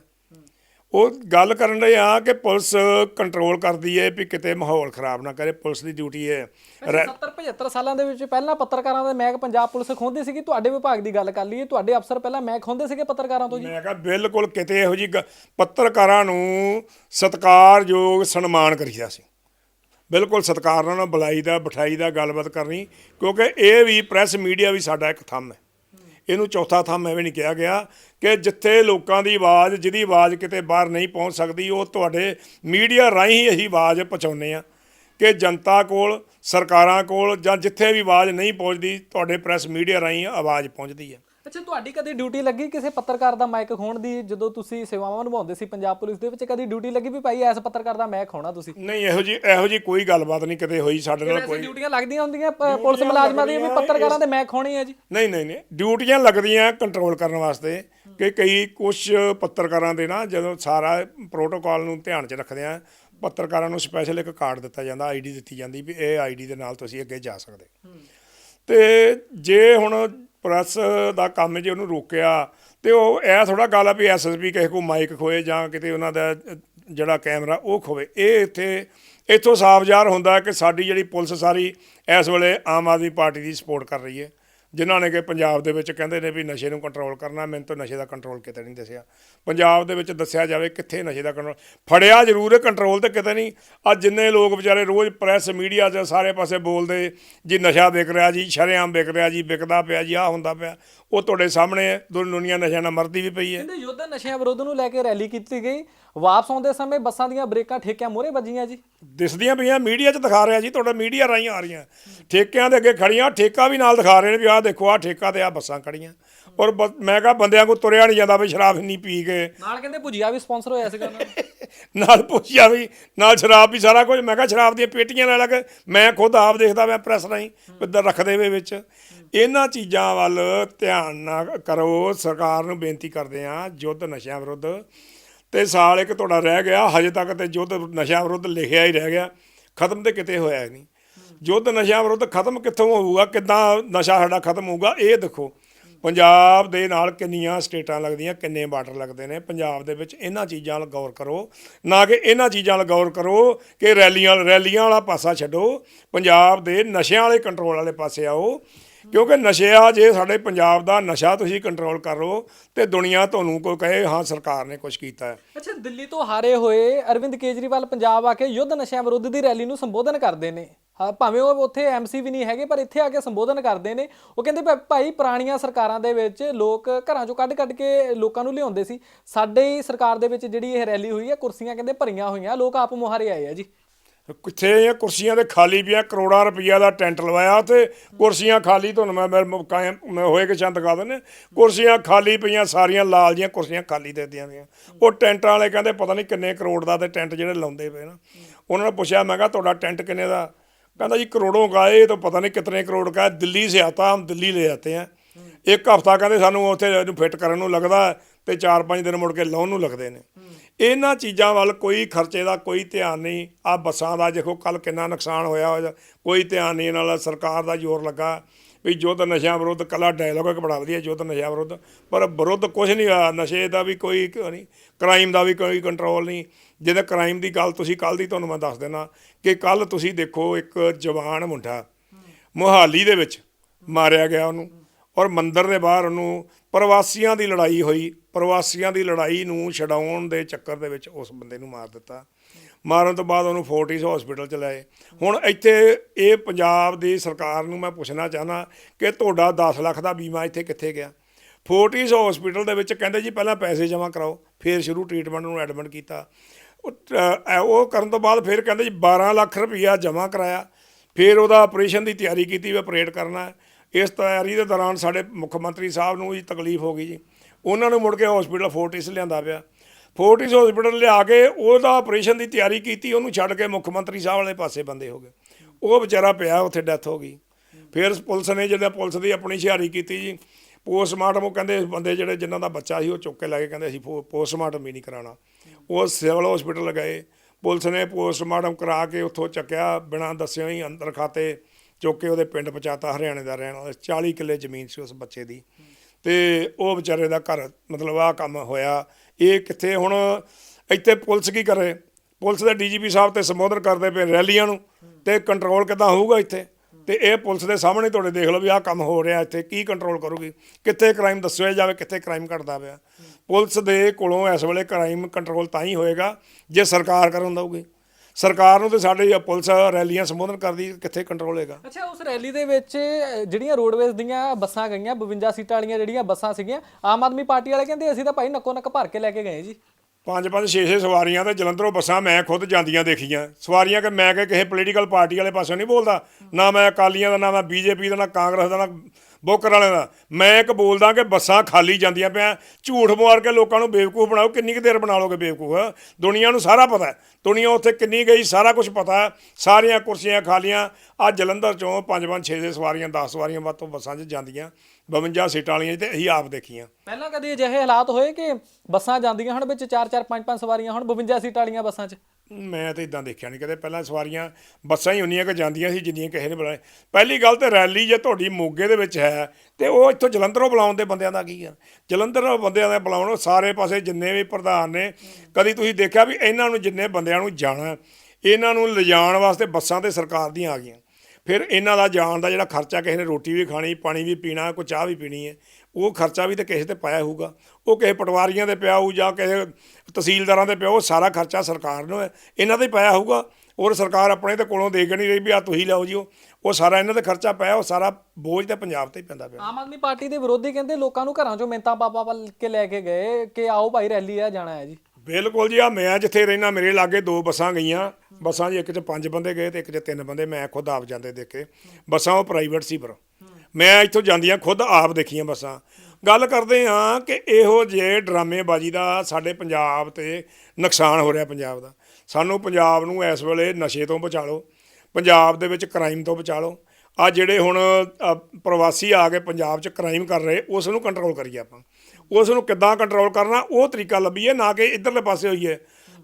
ਉਹ ਗੱਲ ਕਰਨ ਰਹੇ ਆ ਕਿ ਪੁਲਿਸ ਕੰਟਰੋਲ ਕਰਦੀ ਹੈ ਵੀ ਕਿਤੇ ਮਾਹੌਲ ਖਰਾਬ ਨਾ ਕਰੇ ਪੁਲਿਸ ਦੀ ਡਿਊਟੀ ਹੈ ਰੈ- 70 75 ਸਾਲਾਂ ਦੇ ਵਿੱਚ ਪਹਿਲਾਂ ਪੱਤਰਕਾਰਾਂ ਦੇ ਮਹਿਕ ਪੰਜਾਬ ਪੁਲਿਸ ਖੋਹਦੀ ਸੀਗੀ ਤੁਹਾਡੇ ਵਿਭਾਗ ਦੀ ਗੱਲ ਕਰ ਲਈਏ ਤੁਹਾਡੇ ਅਫਸਰ ਪਹਿਲਾਂ ਮਹਿਕ ਖੋਹਦੇ ਸੀਗੇ ਪੱਤਰਕਾਰਾਂ ਤੋਂ ਜੀ? ਮੈਂ ਕਿਹਾ ਬਿਲਕੁਲ ਕਿਤੇ ਇਹੋ ਜੀ ਪੱਤਰਕਾਰਾਂ ਨੂੰ ਸਤਿਕਾਰਯੋਗ ਸਨਮਾਨ ਕਰੀਦਾ ਸੀ। ਬਿਲਕੁਲ ਸਤਿਕਾਰ ਨਾਲ ਬੁਲਾਈ ਦਾ ਬਿਠਾਈ ਦਾ ਗੱਲਬਾਤ ਕਰਨੀ ਕਿਉਂਕਿ ਇਹ ਵੀ ਪ੍ਰੈਸ ਮੀਡੀਆ ਵੀ ਸਾਡਾ ਇੱਕ ਥੰਮ ਹੈ ਇਹਨੂੰ ਚੌਥਾ ਥੰਮ ਐਵੇਂ ਨਹੀਂ ਕਿਹਾ ਗਿਆ ਕਿ ਜਿੱਥੇ ਲੋਕਾਂ ਦੀ ਆਵਾਜ਼, ਜਿਹਦੀ ਆਵਾਜ਼ ਕਿਤੇ ਬਾਹਰ ਨਹੀਂ ਪਹੁੰਚ ਸਕਦੀ, ਉਹ ਤੁਹਾਡੇ ਮੀਡੀਆ ਰਾਹੀਂ ਅਸੀਂ ਆਵਾਜ਼ ਪਹੁੰਚਾਉਂਦੇ ਆ ਕਿ ਜਨਤਾ ਕੋਲ, ਸਰਕਾਰਾਂ ਕੋਲ ਜਾਂ ਜਿੱਥੇ ਵੀ ਆਵਾਜ਼ ਨਹੀਂ ਪਹੁੰਚਦੀ, ਤੁਹਾਡੇ ਪ੍ਰੈਸ ਮੀਡੀਆ ਰਾਹੀਂ ਆਵਾਜ਼ ਪਹੁੰਚਦੀ ਹੈ। ਅੱਛਾ ਤੁਹਾਡੀ ਕਦੀ ਡਿਊਟੀ ਲੱਗੀ ਕਿਸੇ ਪੱਤਰਕਾਰ ਦਾ ਮਾਈਕ ਖੋਣ ਦੀ ਜਦੋਂ ਤੁਸੀਂ ਸੇਵਾਵਾਂ ਨਿਭਾਉਂਦੇ ਸੀ ਪੰਜਾਬ ਪੁਲਿਸ ਦੇ ਵਿੱਚ ਕਦੀ ਡਿਊਟੀ ਲੱਗੀ ਵੀ ਭਾਈ ਐਸ ਪੱਤਰਕਾਰ ਦਾ ਮਾਈਕ ਖੋਣਾ ਤੁਸੀਂ? ਨਹੀਂ ਇਹੋ ਜੀ ਇਹੋ ਜੀ ਕੋਈ ਗੱਲਬਾਤ ਨਹੀਂ ਕਦੇ ਹੋਈ ਸਾਡੇ ਨਾਲ ਕੋਈ। ਡਿਊਟੀਆਂ ਲੱਗਦੀਆਂ ਹੁੰਦੀਆਂ ਪ- ਪੁਲਿਸ ਮੁਲਾਜ਼ਮਾਂ ਦੀਆਂ ਵੀ ਪੱਤਰਕਾਰਾਂ ਦੇ ਮਾਈਕ ਖੋਣੇ ਆ ਜੀ? ਨਹੀਂ ਨਹੀਂ ਨਹੀਂ ਡਿਊਟੀਆਂ ਲੱਗਦੀਆਂ ਕੰਟਰੋਲ ਕਰਨ ਵਾਸਤੇ ਕਿ ਕਈ ਕੁਝ ਪੱਤਰਕਾਰਾਂ ਦੇ ਨਾ ਜਦੋਂ ਸਾਰਾ ਪ੍ਰੋਟੋਕਾਲ ਨੂੰ ਧਿਆਨ 'ਚ ਰੱਖਦੇ ਆ ਪੱਤਰਕਾਰਾਂ ਨੂੰ ਸਪੈਸ਼ਲ ਇੱਕ ਕਾਰਡ ਦਿੱਤਾ ਜਾਂਦਾ ਆਈਡੀ ਦਿੱਤੀ ਜਾਂਦੀ ਵੀ ਇਹ ਆਈਡੀ ਦੇ ਨਾਲ ਤੁਸੀਂ ਅੱਗੇ ਜਾ ਸਕਦੇ। ਤੇ ਜੇ ਹੁਣ ਪ੍ਰੈਸ ਦਾ ਕੰਮ ਜੇ ਉਹਨੂੰ ਰੋਕਿਆ, ਤੇ ਉਹ ਇਹ ਥੋੜਾ ਗੱਲ ਆ ਵੀ ਐਸਐਸਪੀ ਕਿਸੇ ਕੋ ਮਾਈਕ ਖੋਏ ਜਾਂ ਕਿਤੇ ਉਹਨਾਂ ਦਾ ਜਿਹੜਾ ਕੈਮਰਾ ਉਹ ਖੋਵੇ ਇਹ ਇੱਥੇ, ਇੱਥੋਂ ਸਾਫ਼ ਜ਼ਾਹਰ ਹੁੰਦਾ ਕਿ ਸਾਡੀ ਜਿਹੜੀ ਪੁਲਿਸ ਸਾਰੀ ਇਸ ਵੇਲੇ ਆਮ ਆਦਮੀ ਪਾਰਟੀ ਦੀ ਸਪੋਰਟ ਕਰ ਰਹੀ ਹੈ। ਜਿਨ੍ਹਾਂ ਨੇ ਕਿ ਪੰਜਾਬ ਦੇ ਵਿੱਚ ਕਹਿੰਦੇ ਨੇ ਵੀ ਨਸ਼ੇ ਨੂੰ ਕੰਟਰੋਲ ਕਰਨਾ, ਮੈਨੂੰ ਤਾਂ ਨਸ਼ੇ ਦਾ ਕੰਟਰੋਲ ਕਿਤੇ ਨਹੀਂ ਦੱਸਿਆ। ਪੰਜਾਬ ਦੇ ਵਿੱਚ ਦੱਸਿਆ ਜਾਵੇ ਕਿੱਥੇ ਨਸ਼ੇ ਦਾ ਕੰਟਰੋਲ ਫੜਿਆ ਜ਼ਰੂਰ ਹੈ ਕੰਟਰੋਲ ਤੇ ਕਿਤੇ ਨਹੀਂ। ਆ ਜਿੰਨੇ ਲੋਕ ਵਿਚਾਰੇ ਰੋਜ਼ ਪ੍ਰੈਸ ਮੀਡੀਆ 'ਚ ਸਾਰੇ ਪਾਸੇ ਬੋਲਦੇ, ਜੀ ਨਸ਼ਾ ਵਿਕ ਰਿਹਾ ਜੀ, ਸ਼ਰੇਆਮ ਵਿਕ ਰਿਹਾ ਜੀ, ਵਿਕਦਾ ਪਿਆ ਜੀ ਆ ਹੁੰਦਾ ਪਿਆ। ਉਹ ਤੁਹਾਡੇ ਸਾਹਮਣੇ ਹੈ ਦੁਨ- ਦੁਨੀਆ ਨਸ਼ਿਆਂ ਨਾਲ ਮਰਦੀ ਵੀ ਪਈ ਹੈ। ਕਹਿੰਦੇ ਯੁੱਧ ਨਸ਼ਿਆਂ ਵਿਰੁੱਧ ਨੂੰ ਲੈ ਕੇ ਰੈਲੀ ਕੀਤੀ ਗਈ। ਵਾਪਸ ਆਉਂਦੇ ਸਮੇਂ ਬੱਸਾਂ ਦੀਆਂ ਬ੍ਰੇਕਾਂ ਠੇਕਿਆਂ ਮੂਹਰੇ ਵੱਜੀਆਂ ਜੀ। ਦਿਸਦੀਆਂ ਪਈਆਂ ਮੀਡੀਆ 'ਚ ਦਿਖਾ ਰਿਹਾ ਜੀ ਤੁਹਾਡਾ ਮੀਡੀਆ ਰਾਹੀਂ ਆ ਰਹੀਆਂ। ਠੇਕਿਆਂ ਦੇ ਅੱਗੇ ਖੜੀਆਂ ਠੇਕਾ ਵੀ ਨਾਲ ਦਿਖਾ ਰਹੇ ਨੇ ਵੀ ਆਹ ਦੇਖੋ ਆਹ ਠੇਕਾ ਤੇ ਆਹ ਬੱਸਾਂ ਖੜੀਆਂ ਔਰ ਬ- ਮੈਂ ਕਿਹਾ ਬੰਦਿਆਂ ਕੋ ਤੁਰਿਆ ਨਹੀਂ ਜਾਂਦਾ ਵੀ ਸ਼ਰਾਬ ਨਹੀਂ ਪੀ ਕੇ। ਨਾਲ ਕਹਿੰਦੇ ਭੁਜੀਆ ਵੀ ਸਪਾਂਸਰ ਹੋਇਆ ਸੀਗਾ ਉਹਨਾਂ ਦਾ। <laughs> ਨਾਲ ਪੁੱਛਿਆ ਵੀ ਨਾਲ ਸ਼ਰਾਬ ਵੀ ਸਾਰਾ ਕੁਝ। ਮੈਂ ਕਿਹਾ ਸ਼ਰਾਬ ਦੀਆਂ ਪੇਟੀਆਂ ਲੈ ਲੱਗ ਮੈਂ ਖੁਦ ਆਪ ਦੇਖਦਾ ਮੈਂ ਪ੍ਰੈਸ ਰਾਹੀਂ ਇੱਧਰ ਰੱਖਦੇ ਵੇ ਵਿੱਚ। ਇਹਨਾਂ ਚੀਜ਼ਾਂ ਵੱਲ ਧਿਆਨ ਨਾ ਕਰੋ। ਸਰਕਾਰ ਨੂੰ ਬੇਨਤੀ ਕਰਦੇ ਆ ਯੁੱਧ ਨਸ਼ਿਆਂ ਵਿਰੁੱਧ। ਤੇ ਸਾਲ ਇੱਕ ਤੁਹਾਡਾ ਰਹਿ ਗਿਆ, ਹਜੇ ਤੱਕ ਤੇ ਯੁੱਧ ਨਸ਼ਿਆਂ ਵਿਰੁੱਧ ਲਿਖਿਆ ਹੀ ਰਹਿ ਗਿਆ। ਖਤਮ ਤੇ ਕਿਤੇ ਹੋਇਆ ਹੀ ਨਹੀਂ। ਯੁੱਧ ਨਸ਼ਿਆਂ ਵਿਰੁੱਧ ਖਤਮ ਕਿੱਥੋਂ ਹੋਊਗਾ? ਕਿੱਦਾਂ ਨਸ਼ਾ ਸਾਡਾ ਖਤਮ ਹੋਊਗਾ? ਇਹ ਦੇਖੋ, ਪੰਜਾਬ ਦੇ ਨਾਲ ਕਿੰਨੀਆਂ ਸਟੇਟਾਂ ਲੱਗਦੀਆਂ, ਕਿੰਨੇ ਬਾਰਡਰ ਲੱਗਦੇ ਨੇ। ਪੰਜਾਬ ਦੇ ਵਿੱਚ ਇਹਨਾਂ ਚੀਜ਼ਾਂ 'ਤੇ ਗੌਰ ਕਰੋ। ਨਾ ਕਿ ਇਹਨਾਂ ਚੀਜ਼ਾਂ 'ਤੇ ਗੌਰ ਕਰੋ ਕਿ ਰੈਲੀਆਂ ਰੈਲੀਆਂ ਵਾਲਾ ਪਾਸਾ ਛੱਡੋ। ਪੰਜਾਬ ਦੇ ਨਸ਼ਿਆਂ ਵਾਲੇ ਕੰਟਰੋਲ ਵਾਲੇ ਪਾਸੇ ਆਓ। ਕਿਉਂਕਿ ਨਸ਼ੇ ਆ, ਜੇ ਸਾਡੇ ਪੰਜਾਬ ਦਾ ਨਸ਼ਾ ਤੁਸੀਂ ਕੰਟਰੋਲ ਕਰੋ ਤੇ ਦੁਨੀਆ ਤੁਹਾਨੂੰ ਕੋਈ ਕਹੇ, ਹਾਂ, ਸਰਕਾਰ ਨੇ ਕੁਝ ਕੀਤਾ ਹੈ। ਅੱਛਾ, ਦਿੱਲੀ ਤੋਂ ਹਾਰੇ ਹੋਏ ਅਰਵਿੰਦ ਕੇਜਰੀਵਾਲ ਪੰਜਾਬ ਆ ਕੇ ਯੁੱਧ ਨਸ਼ਿਆਂ ਵਿਰੁੱਧ ਦੀ ਰੈਲੀ ਨੂੰ ਸੰਬੋਧਨ ਕਰਦੇ ਨੇ। ਭਾਵੇਂ ਉਹ ਉੱਥੇ ਐਮਸੀ ਵੀ ਨਹੀਂ ਹੈਗੇ, ਪਰ ਇੱਥੇ ਆ ਕੇ ਸੰਬੋਧਨ ਕਰਦੇ ਨੇ। ਉਹ ਕਹਿੰਦੇ ਭਾਈ, ਪੁਰਾਣੀਆਂ ਸਰਕਾਰਾਂ ਦੇ ਵਿੱਚ ਲੋਕ ਘਰਾਂ ਚੋਂ ਕੱਢ ਕੱਢ ਕੇ ਲੋਕਾਂ ਨੂੰ ਲਿਆਉਂਦੇ ਸੀ। ਸਾਡੇ ਸਰਕਾਰ ਦੇ ਵਿੱਚ ਜਿਹੜੀ ਇਹ ਰੈਲੀ ਹੋਈ ਹੈ, ਕੁਰਸੀਆਂ ਕਹਿੰਦੇ ਭਰੀਆਂ ਹੋਈਆਂ, ਲੋਕ ਆਪ ਮੁਹਾਰੇ ਆਏ ਆ ਜੀ। ਕਿੱਥੇ ਇਹ ਕੁਰਸੀਆਂ ਦੇ ਖਾਲੀ ਪਿਆ ਕਰੋੜਾਂ ਰੁਪਈਆ ਦਾ ਟੈਂਟ ਲਵਾਇਆ ਤੇ ਕੁਰਸੀਆਂ ਖਾਲੀ ਤੁਹਾਨੂੰ ਮੈਂ ਮੇਰੇ ਕਾਇਮ ਹੋਏ ਕਿ ਚੰਦ ਦਿਖਾ ਦਿੰਦੇ। ਕੁਰਸੀਆਂ ਖਾਲੀ ਪਈਆਂ, ਸਾਰੀਆਂ ਲਾਲ ਜੀਆਂ ਕੁਰਸੀਆਂ ਖਾਲੀ ਦੇ ਦਿੱਤੀਆਂ ਗਈਆਂ। ਉਹ ਟੈਂਟਾਂ ਵਾਲੇ ਕਹਿੰਦੇ ਪਤਾ ਨਹੀਂ ਕਿੰਨੇ ਕਰੋੜ ਦਾ ਤੇ ਟੈਂਟ ਜਿਹੜੇ ਲਾਉਂਦੇ ਪਏ ਨਾ। ਉਹਨਾਂ ਨੇ ਪੁੱਛਿਆ, ਮੈਂ ਕਿਹਾ, ਤੁਹਾਡਾ ਟੈਂਟ ਕਿੰਨੇ ਦਾ? ਕਹਿੰਦਾ ਜੀ, ਕਰੋੜੋਂ ਕਾ ਇਹ ਤਾਂ ਪਤਾ ਨਹੀਂ ਕਿਤਨੇ ਕਰੋੜ ਕਾ ਦਿੱਲੀ ਸੇ ਆਤਾ, ਹਮ ਦਿੱਲੀ ਲੈ ਆਤੇ ਆ। ਇੱਕ ਹਫਤਾ ਕਹਿੰਦੇ ਸਾਨੂੰ ਉੱਥੇ ਇਹਨੂੰ ਫਿੱਟ ਕਰਨ ਨੂੰ ਲੱਗਦਾ ਤੇ 4-5 ਦਿਨ ਮੁੜ ਕੇ ਲਾਉਣ ਨੂੰ ਲੱਗਦੇ ਨੇ। ਇਹਨਾਂ ਚੀਜ਼ਾਂ ਵੱਲ ਕੋਈ ਖਰਚੇ ਦਾ ਕੋਈ ਧਿਆਨ ਨਹੀਂ। ਆ ਬੱਸਾਂ ਦਾ ਦੇਖੋ ਕੱਲ ਕਿੰਨਾ ਨੁਕਸਾਨ ਹੋਇਆ ਹੋਇਆ। ਕੋਈ ਧਿਆਨ ਨਹੀਂ ਇਹਨਾਂ ਨਾਲ ਸਰਕਾਰ ਦਾ ਜ਼ੋਰ ਲੱਗਾ ਵੀ ਯੁੱਧ ਨਸ਼ਿਆਂ ਵਿਰੁੱਧ ਕੱਲਾ ਡਾਇਲੋਗ ਇੱਕ ਬੜਾ ਵਧੀਆ ਯੁੱਧ ਨਸ਼ਿਆਂ ਵਿਰੁੱਧ। ਪਰ ਵਿਰੁੱਧ ਕੁਝ ਨਹੀਂ ਹੋਇਆ, ਨਸ਼ੇ ਦਾ ਵੀ ਕੋਈ ਨਹੀਂ ਕ੍ਰਾਈਮ ਦਾ ਵੀ ਕੋਈ ਕੰਟਰੋਲ ਨਹੀਂ। ਜਿਹਦੇ ਕ੍ਰਾਈਮ ਦੀ ਗੱਲ ਤੁਸੀਂ ਕੱਲ ਦੀ ਤੁਹਾਨੂੰ ਮੈਂ ਦੱਸ ਦੇਣਾ ਕਿ ਕੱਲ ਤੁਸੀਂ ਦੇਖੋ ਇੱਕ ਜਵਾਨ ਮੁੰਡਾ ਮੋਹਾਲੀ ਦੇ ਵਿੱਚ ਮਾਰਿਆ ਗਿਆ ਉਹਨੂੰ ਔਰ ਮੰਦਰ ਦੇ ਬਾਹਰ ਉਹਨੂੰ ਪ੍ਰਵਾਸੀਆਂ ਦੀ ਲੜਾਈ ਹੋਈ। ਪ੍ਰਵਾਸੀਆਂ ਦੀ ਲੜਾਈ ਨੂੰ ਛਡਾਉਣ ਦੇ ਚੱਕਰ ਦੇ ਵਿੱਚ ਉਸ ਬੰਦੇ ਨੂੰ ਮਾਰ ਦਿੱਤਾ। ਮਾਰਨ ਤੋਂ ਬਾਅਦ ਉਹਨੂੰ ਫੋਰਟਿਸ ਹਸਪੀਟਲ ਚ ਲਾਏ ਹੁਣ ਇੱਥੇ ਇਹ ਪੰਜਾਬ ਦੀ ਸਰਕਾਰ ਨੂੰ ਮੈਂ ਪੁੱਛਣਾ ਚਾਹਨਾ ਕਿ ਤੁਹਾਡਾ 10 ਲੱਖ ਦਾ ਬੀਮਾ ਇੱਥੇ ਕਿੱਥੇ ਗਿਆ? ਫੋਰਟਿਸ ਹਸਪੀਟਲ ਦੇ ਵਿੱਚ ਕਹਿੰਦੇ ਜੀ ਪਹਿਲਾਂ ਪੈਸੇ ਜਮ੍ਹਾਂ ਕਰਾਓ ਫਿਰ ਸ਼ੁਰੂ ਟ੍ਰੀਟਮੈਂਟ ਨੂੰ ਐਡਮਿਟ ਕੀਤਾ। ਉਹ, ਕਰਨ ਤੋਂ ਬਾਅਦ ਫਿਰ ਕਹਿੰਦੇ ਜੀ 12 ਲੱਖ ਰੁਪਈਆ ਜਮ੍ਹਾਂ ਕਰਾਇਆ। ਫਿਰ ਉਹਦਾ ਆਪਰੇਸ਼ਨ ਦੀ ਤਿਆਰੀ ਕੀਤੀ ਵੀ ਆਪਰੇਟ ਕਰਨਾ। ਇਸ ਤਿਆਰੀ ਦੇ ਦੌਰਾਨ ਸਾਡੇ ਮੁੱਖ ਮੰਤਰੀ ਸਾਹਿਬ ਨੂੰ ਜੀ ਤਕਲੀਫ ਹੋ ਗਈ ਜੀ। ਉਹਨਾਂ ਨੂੰ ਮੁੜ ਕੇ ਹਸਪੀਟਲ ਫੋਰਟਿਸ ਲਿਆਂਦਾ ਪਿਆ। ਫੋਰਟਿਸ ਹਸਪੀਟਲ ਲਿਆ ਕੇ ਉਹਦਾ ਆਪਰੇਸ਼ਨ ਦੀ ਤਿਆਰੀ ਕੀਤੀ, ਉਹਨੂੰ ਛੱਡ ਕੇ ਮੁੱਖ ਮੰਤਰੀ ਸਾਹਿਬ ਵਾਲੇ ਪਾਸੇ ਬੰਦੇ ਹੋ ਗਏ। ਉਹ ਵਿਚਾਰਾ ਪਿਆ, ਉੱਥੇ ਡੈਥ ਹੋ ਗਈ। ਫਿਰ ਪੁਲਿਸ ਨੇ ਜਦੋਂ ਪੁਲਿਸ ਦੀ ਆਪਣੀ ਹੁਸ਼ਿਆਰੀ ਕੀਤੀ ਜੀ ਪੋਸਟਮਾਰਟਮ ਉਹ ਕਹਿੰਦੇ ਬੰਦੇ ਜਿਹੜੇ ਜਿਨ੍ਹਾਂ ਦਾ ਬੱਚਾ ਸੀ ਉਹ ਚੁੱਕ ਕੇ ਲੈ ਕੇ ਕਹਿੰਦੇ ਅਸੀਂ ਪੋ- ਪੋਸਟਮਾਰਟਮ ਵੀ ਨਹੀਂ ਕਰਾਉਣਾ। ਉਹ ਸਿਵਲ ਹਸਪੀਟਲ ਗਏ ਪੁਲਿਸ ਨੇ ਪੋਸਟਮਾਰਟਮ ਕਰਾ ਕੇ ਉੱਥੋਂ ਚੱਕਿਆ, ਬਿਨਾਂ ਦੱਸਿਆ ਹੀ ਅੰਦਰ ਖਾਤੇ। ਚੁੱਕ ਕੇ ਉਹਦੇ ਪਿੰਡ ਪਹੁੰਚਾਤਾ ਹਰਿਆਣੇ ਦਾ ਰਹਿਣ ਵਾਲਾ 40 ਕਿੱਲੇ ਜ਼ਮੀਨ ਸੀ ਉਸ ਬੱਚੇ ਦੀ। ਤੇ ਉਹ ਵਿਚਾਰੇ ਦਾ ਘਰ ਮਤਲਬ ਆਹ ਕੰਮ ਹੋਇਆ। ਇਹ ਕਿੱਥੇ ਹੁਣ ਇੱਥੇ ਪੁਲਿਸ ਕੀ ਕਰੇ? ਪੁਲਿਸ ਦੇ ਡੀਜੀਪੀ ਸਾਹਿਬ ਤੇ ਸੰਬੋਧਨ ਕਰਦੇ ਪਏ ਰੈਲੀਆਂ ਨੂੰ ਤੇ ਕੰਟਰੋਲ ਕਿੱਦਾਂ ਹੋਊਗਾ ਇੱਥੇ? ਤੇ ਇਹ ਪੁਲਿਸ ਦੇ ਸਾਹਮਣੇ ਤੁਹਾਡੇ ਦੇਖ ਲਓ ਵੀ ਆਹ ਕੰਮ ਹੋ ਰਿਹਾ ਇੱਥੇ ਕੀ ਕੰਟਰੋਲ ਕਰੂਗੀ? ਕਿੱਥੇ ਕ੍ਰਾਈਮ ਦੱਸਿਆ ਜਾਵੇ ਕਿੱਥੇ ਕ੍ਰਾਈਮ ਘਟਦਾ ਪਿਆ? ਪੁਲਿਸ ਦੇ ਕੋਲੋਂ ਇਸ ਵੇਲੇ ਕ੍ਰਾਈਮ ਕੰਟਰੋਲ ਤਾਂ ਹੀ ਹੋਏਗਾ ਜੇ ਸਰਕਾਰ ਕਰਨ ਦਊਗੀ। ਸਰਕਾਰ ਨੂੰ ਤੇ ਸਾਡੇ ਪੁਲਿਸ ਰੈਲੀਆਂ ਸੰਬੋਧਨ ਕਰਦੀ ਕਿੱਥੇ ਕੰਟਰੋਲ ਹੋਏਗਾ? ਅੱਛਾ ਉਸ ਰੈਲੀ ਦੇ ਵਿੱਚ ਜਿਹੜੀਆਂ ਰੋਡਵੇਜ਼ ਦੀਆਂ ਬੱਸਾਂ ਗਈਆਂ 52 ਸੀਟਾਂ ਵਾਲੀਆਂ ਜਿਹੜੀਆਂ ਬੱਸਾਂ ਸੀਗੀਆਂ ਆਮ ਆਦਮੀ ਪਾਰਟੀ ਵਾਲੇ ਕਹਿੰਦੇ ਅਸੀਂ ਤਾਂ ਭਾਈ ਨੱਕੋ ਨੱਕ ਭਰ ਕੇ ਲੈ ਕੇ ਗਏ ਜੀ। ਪੰਜ ਪੰਜ ਛੇ ਛੇ ਸਵਾਰੀਆਂ ਤੇ ਜਲੰਧਰੋਂ ਬੱਸਾਂ ਮੈਂ ਖੁਦ ਜਾਂਦੀਆਂ ਦੇਖੀਆਂ। ਸਵਾਰੀਆਂ ਕਿ ਮੈਂ ਕਿ ਕਿਸੇ ਪੋਲੀਟੀਕਲ ਪਾਰਟੀ ਵਾਲੇ ਪਾਸੋਂ ਨਹੀਂ ਬੋਲਦਾ। ਨਾ ਮੈਂ ਅਕਾਲੀਆਂ ਦਾ ਨਾ ਮੈਂ ਬੀਜੇਪੀ ਦਾ ਨਾ ਕਾਂਗਰਸ ਦਾ ਨਾ ਬੋਕਰ ਵਾਲਿਆਂ ਦਾ। ਮੈਂ ਇੱਕ ਬੋਲਦਾ ਕਿ ਬੱਸਾਂ ਖਾਲੀ ਜਾਂਦੀਆਂ ਪਿਆ ਝੂਠ ਮਾਰ ਕੇ ਲੋਕਾਂ ਨੂੰ ਬੇਵਕੂਫ ਬਣਾਓ। ਕਿੰਨੀ ਕੁ ਦੇਰ ਬਣਾ ਲੋਗੇ ਬੇਵਕੂਫ? ਦੁਨੀਆ ਨੂੰ ਸਾਰਾ ਪਤਾ ਦੁਨੀਆ ਉੱਥੇ ਕਿੰਨੀ ਗਈ, ਸਾਰਾ ਕੁਝ ਪਤਾ ਸਾਰੀਆਂ ਕੁਰਸੀਆਂ ਖਾਲੀਆਂ। ਆ ਜਲੰਧਰ ਚੋਂ ਪੰਜ ਪੰਜ, ਛੇ ਛੇ ਸਵਾਰੀਆਂ 10 ਸਵਾਰੀਆਂ ਵੱਧ ਤੋਂ ਬੱਸਾਂ 'ਚ ਜਾਂਦੀਆਂ। 52 ਸੀਟਾਂ ਵਾਲੀਆਂ ਤੇ ਅਸੀਂ ਆਪ ਦੇਖੀਆਂ। ਪਹਿਲਾਂ ਕਦੇ ਅਜਿਹੇ ਹਾਲਾਤ ਹੋਏ ਕਿ ਬੱਸਾਂ ਜਾਂਦੀਆਂ ਹਨ ਵਿੱਚ 4-4 5-5 ਸਵਾਰੀਆਂ ਹੁਣ 52 ਸੀਟਾਂ ਵਾਲੀਆਂ ਬੱਸਾਂ 'ਚ? ਮੈਂ ਤਾਂ ਇਦਾਂ ਦੇਖਿਆ ਨਹੀਂ ਕਦੇ। ਪਹਿਲਾਂ ਸਵਾਰੀਆਂ ਬੱਸਾਂ ਹੀ ਉਨੀਆਂ ਕਿ ਜਾਂਦੀਆਂ ਸੀ, ਜਿੰਨੀਆਂ ਕਿਸੇ ਨੇ ਬੁਲਾਏ ਪਹਿਲੀ ਗੱਲ ਤੇ ਰੈਲੀ ਜੇ ਤੁਹਾਡੀ ਮੋਗੇ ਦੇ ਵਿੱਚ ਹੈ, ਤੇ ਉਹ ਇੱਥੋਂ ਜਲੰਧਰੋਂ ਬੁਲਾਉਣ ਦੇ ਬੰਦਿਆਂ ਦਾ ਕੀ ਆ? ਜਲੰਧਰੋਂ ਬੰਦਿਆਂ ਦਾ ਬੁਲਾਉਣ ਸਾਰੇ ਪਾਸੇ ਜਿੰਨੇ ਵੀ ਪ੍ਰਧਾਨ ਨੇ, ਕਦੀ ਤੁਸੀਂ ਦੇਖਿਆ ਵੀ ਇਹਨਾਂ ਨੂੰ ਜਿੰਨੇ ਬੰਦਿਆਂ ਨੂੰ ਜਾਣਾ, ਇਹਨਾਂ ਨੂੰ ਲਿਜਾਣ ਵਾਸਤੇ ਬੱਸਾਂ ਤੇ ਸਰਕਾਰ ਦੀਆਂ ਆ ਗਈਆਂ। ਫਿਰ ਇਹਨਾਂ ਦਾ ਜਾਣ ਦਾ ਜਿਹੜਾ ਖਰਚਾ, ਕਿਸੇ ਨੇ ਰੋਟੀ ਵੀ ਖਾਣੀ, ਪਾਣੀ ਵੀ ਪੀਣਾ, ਕੋਈ ਚਾਹ ਵੀ ਪੀਣੀ ਹੈ ਉਹ ਖਰਚਾ ਵੀ ਤੇ ਕਿਸੇ ਤੇ ਪਾਇਆ ਹੋਊਗਾ। ਉਹ ਕਿਸੇ ਪਟਵਾਰੀਆਂ ਦੇ ਪਿਆ ਹੋਊ ਜਾਂ ਕਿਸੇ ਤਹਿਸੀਲਦਾਰਾਂ ਦੇ ਪਿਆ ਉਹ ਸਾਰਾ ਖਰਚਾ ਸਰਕਾਰ ਨੂੰ ਹੈ। ਇਹਨਾਂ ਤੇ ਹੀ ਪਾਇਆ ਹੋਊਗਾ। ਔਰ ਸਰਕਾਰ ਆਪਣੇ ਤੇ ਕੋਲੋਂ ਦੇ ਕੇ ਨਹੀਂ ਰਹੀ ਵੀ ਆ ਤੁਸੀਂ ਲਓ ਜੀ ਉਹ। ਉਹ ਸਾਰਾ ਇਹਨਾਂ ਤੇ ਖਰਚਾ ਪਿਆ ਉਹ ਸਾਰਾ ਬੋਝ ਤੇ ਪੰਜਾਬ ਤੇ ਹੀ ਪੈਂਦਾ ਪਿਆ। ਆਮ ਆਦਮੀ ਪਾਰਟੀ ਦੇ ਵਿਰੋਧੀ ਕਹਿੰਦੇ ਲੋਕਾਂ ਨੂੰ ਘਰਾਂ 'ਚੋਂ ਮਿੰਤਾ ਪਾਪਾ ਵੱਲ ਕੇ ਲੈ ਕੇ ਗਏ ਕਿ ਆਓ ਭਾਈ ਰੈਲੀ ਆ ਜਾਣਾ ਹੈ ਜੀ। ਬਿਲਕੁਲ ਜੀ ਆ ਮੈਂ ਜਿੱਥੇ ਰਹਿਣਾ ਮੇਰੇ ਲਾਗੇ ਦੋ ਬੱਸਾਂ ਗਈਆਂ। ਬੱਸਾਂ 'ਚ ਇੱਕ 'ਚ ਪੰਜ ਬੰਦੇ ਗਏ ਤੇ ਇੱਕ 'ਚ ਤਿੰਨ ਬੰਦੇ। ਮੈਂ ਖੁਦ ਆਪ ਜਾਂਦੇ ਦੇਖੇ। ਬੱਸਾਂ ਉਹ ਪ੍ਰਾਈਵੇਟ ਸੀ ਪਰ। ਮੈਂ ਇੱਥੋਂ ਜਾਂਦੀਆਂ, ਖੁਦ ਆਪ ਦੇਖੀਆਂ ਬੱਸਾਂ। ਗੱਲ ਕਰਦੇ ਹਾਂ ਕਿ ਇਹੋ ਜਿਹੇ ਡਰਾਮੇਬਾਜ਼ੀ ਦਾ ਸਾਡੇ ਪੰਜਾਬ ਤੇ ਨੁਕਸਾਨ ਹੋ ਰਿਹਾ ਪੰਜਾਬ ਦਾ। ਸਾਨੂੰ ਪੰਜਾਬ ਨੂੰ ਇਸ ਵੇਲੇ ਨਸ਼ੇ ਤੋਂ ਬਚਾ ਲਓ, ਪੰਜਾਬ ਦੇ ਵਿੱਚ ਕ੍ਰਾਈਮ ਤੋਂ ਬਚਾ ਲਓ। ਆ ਜਿਹੜੇ ਹੁਣ ਪ੍ਰਵਾਸੀ ਆ ਕੇ ਪੰਜਾਬ 'ਚ ਕ੍ਰਾਈਮ ਕਰ ਰਹੇ, ਉਸ ਨੂੰ ਕੰਟਰੋਲ ਕਰੀਏ ਆਪਾਂ। ਉਸ ਨੂੰ ਕਿੱਦਾਂ ਕੰਟਰੋਲ ਕਰਨਾ, ਉਹ ਤਰੀਕਾ ਲੱਭੀਏ, ਨਾ ਕਿ ਇਧਰਲੇ ਪਾਸੇ ਹੋਈਏ।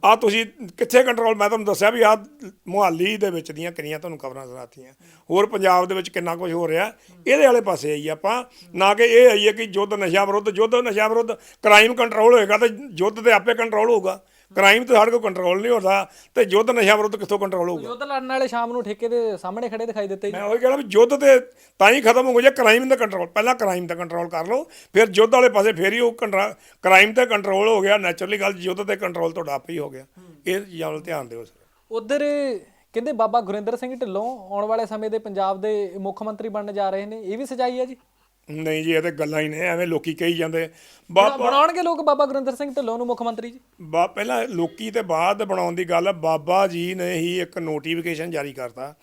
ਆ ਤੁਸੀਂ ਕਿੱਥੇ ਕੰਟਰੋਲ ਮੈਂ ਤੁਹਾਨੂੰ ਦੱਸਿਆ ਵੀ ਆ ਮੁਹਾਲੀ ਦੇ ਵਿੱਚ ਦੀਆਂ ਕਿੰਨੀਆਂ ਤੁਹਾਨੂੰ ਖਬਰਾਂ ਸੁਣਾਤੀਆਂ। ਹੋਰ ਪੰਜਾਬ ਦੇ ਵਿੱਚ ਕਿੰਨਾ ਕੁਝ ਹੋ ਰਿਹਾ। ਇਹਦੇ ਵਾਲੇ ਪਾਸੇ ਆਈਏ ਆਪਾਂ। ਨਾ ਕਿ ਇਹ ਆਈਏ ਕਿ ਯੁੱਧ ਨਸ਼ਾ ਵਿਰੁੱਧ ਯੁੱਧ ਨਸ਼ਾ ਵਿਰੁੱਧ ਕ੍ਰਾਈਮ ਕੰਟਰੋਲ ਹੋਏਗਾ ਤੇ ਯੁੱਧ ਤੇ ਆਪੇ ਕੰਟਰੋਲ ਹੋਊਗਾ। ਕ੍ਰਾਈਮ ਤੇ ਸਾਡੇ ਕੋਲ ਕੰਟਰੋਲ ਨਹੀਂ ਹੁੰਦਾ ਤੇ ਯੁੱਧ ਨਸ਼ਾ ਵਿਰੁੱਧ ਕਿੱਥੋਂ ਕੰਟਰੋਲ ਹੋਊਗਾ? ਯੁੱਧ ਲੜਨ ਵਾਲੇ ਸ਼ਾਮ ਨੂੰ ਠੇਕੇ ਦੇ ਸਾਹਮਣੇ ਖੜੇ ਦਿਖਾਈ ਦਿੱਤੇ ਮੈਂ ਉਹੀ ਕਹਿਣਾ ਵੀ ਯੁੱਧ ਤੇ ਤਾਂ ਹੀ ਖਤਮ ਹੋ ਜੇ ਕ੍ਰਾਈਮ ਦਾ ਕੰਟਰੋਲ ਪਹਿਲਾਂ ਕ੍ਰਾਈਮ ਦਾ ਕੰਟਰੋਲ ਕਰ ਲਓ ਫਿਰ ਯੁੱਧ ਵਾਲੇ ਪਾਸੇ ਫੇਰ ਹੀ ਉਹ ਕ੍ਰਾਈਮ ਤੇ ਕੰਟਰੋਲ ਹੋ ਗਿਆ ਨੈਚੁਰਲੀ ਗੱਲ ਯੁੱਧ ਤੇ ਕੰਟਰੋਲ ਤੁਹਾਡਾ ਆਪੇ ਹੀ ਹੋ ਗਿਆ। ਇਹ ਚੀਜ਼ਾਂ ਵੱਲ ਧਿਆਨ ਦਿਓ ਸਰ ਉਧਰ ਕਹਿੰਦੇ ਬਾਬਾ ਗੁਰਿੰਦਰ ਸਿੰਘ ਢਿੱਲੋਂ ਆਉਣ ਵਾਲੇ ਸਮੇਂ ਦੇ ਪੰਜਾਬ ਦੇ ਮੁੱਖ ਮੰਤਰੀ ਬਣਨ ਜਾ ਰਹੇ ਨੇ ਇਹ ਵੀ ਸਚਾਈ ਹੈ ਜੀ? ਨਹੀਂ ਜੀ ਇਹ ਤੇ ਗੱਲਾਂ ਹੀ ਨੇ ਐਵੇਂ ਲੋਕੀ ਕਹੀ ਜਾਂਦੇ। ਬਾਬਾ ਬਣਾਉਣਗੇ ਲੋਕ ਬਾਬਾ ਗੁਰਿੰਦਰ ਸਿੰਘ ਢਿੱਲੋਂ ਨੂੰ ਮੁੱਖ ਮੰਤਰੀ ਜੀ। ਬਾ ਪਹਿਲਾਂ ਲੋਕੀ ਤੇ ਬਾਅਦ ਬਣਾਉਣ ਦੀ ਗੱਲ ਬਾਬਾ ਜੀ ਨੇ ਹੀ ਇੱਕ ਨੋਟੀਫਿਕੇਸ਼ਨ ਜਾਰੀ ਕਰਤਾ।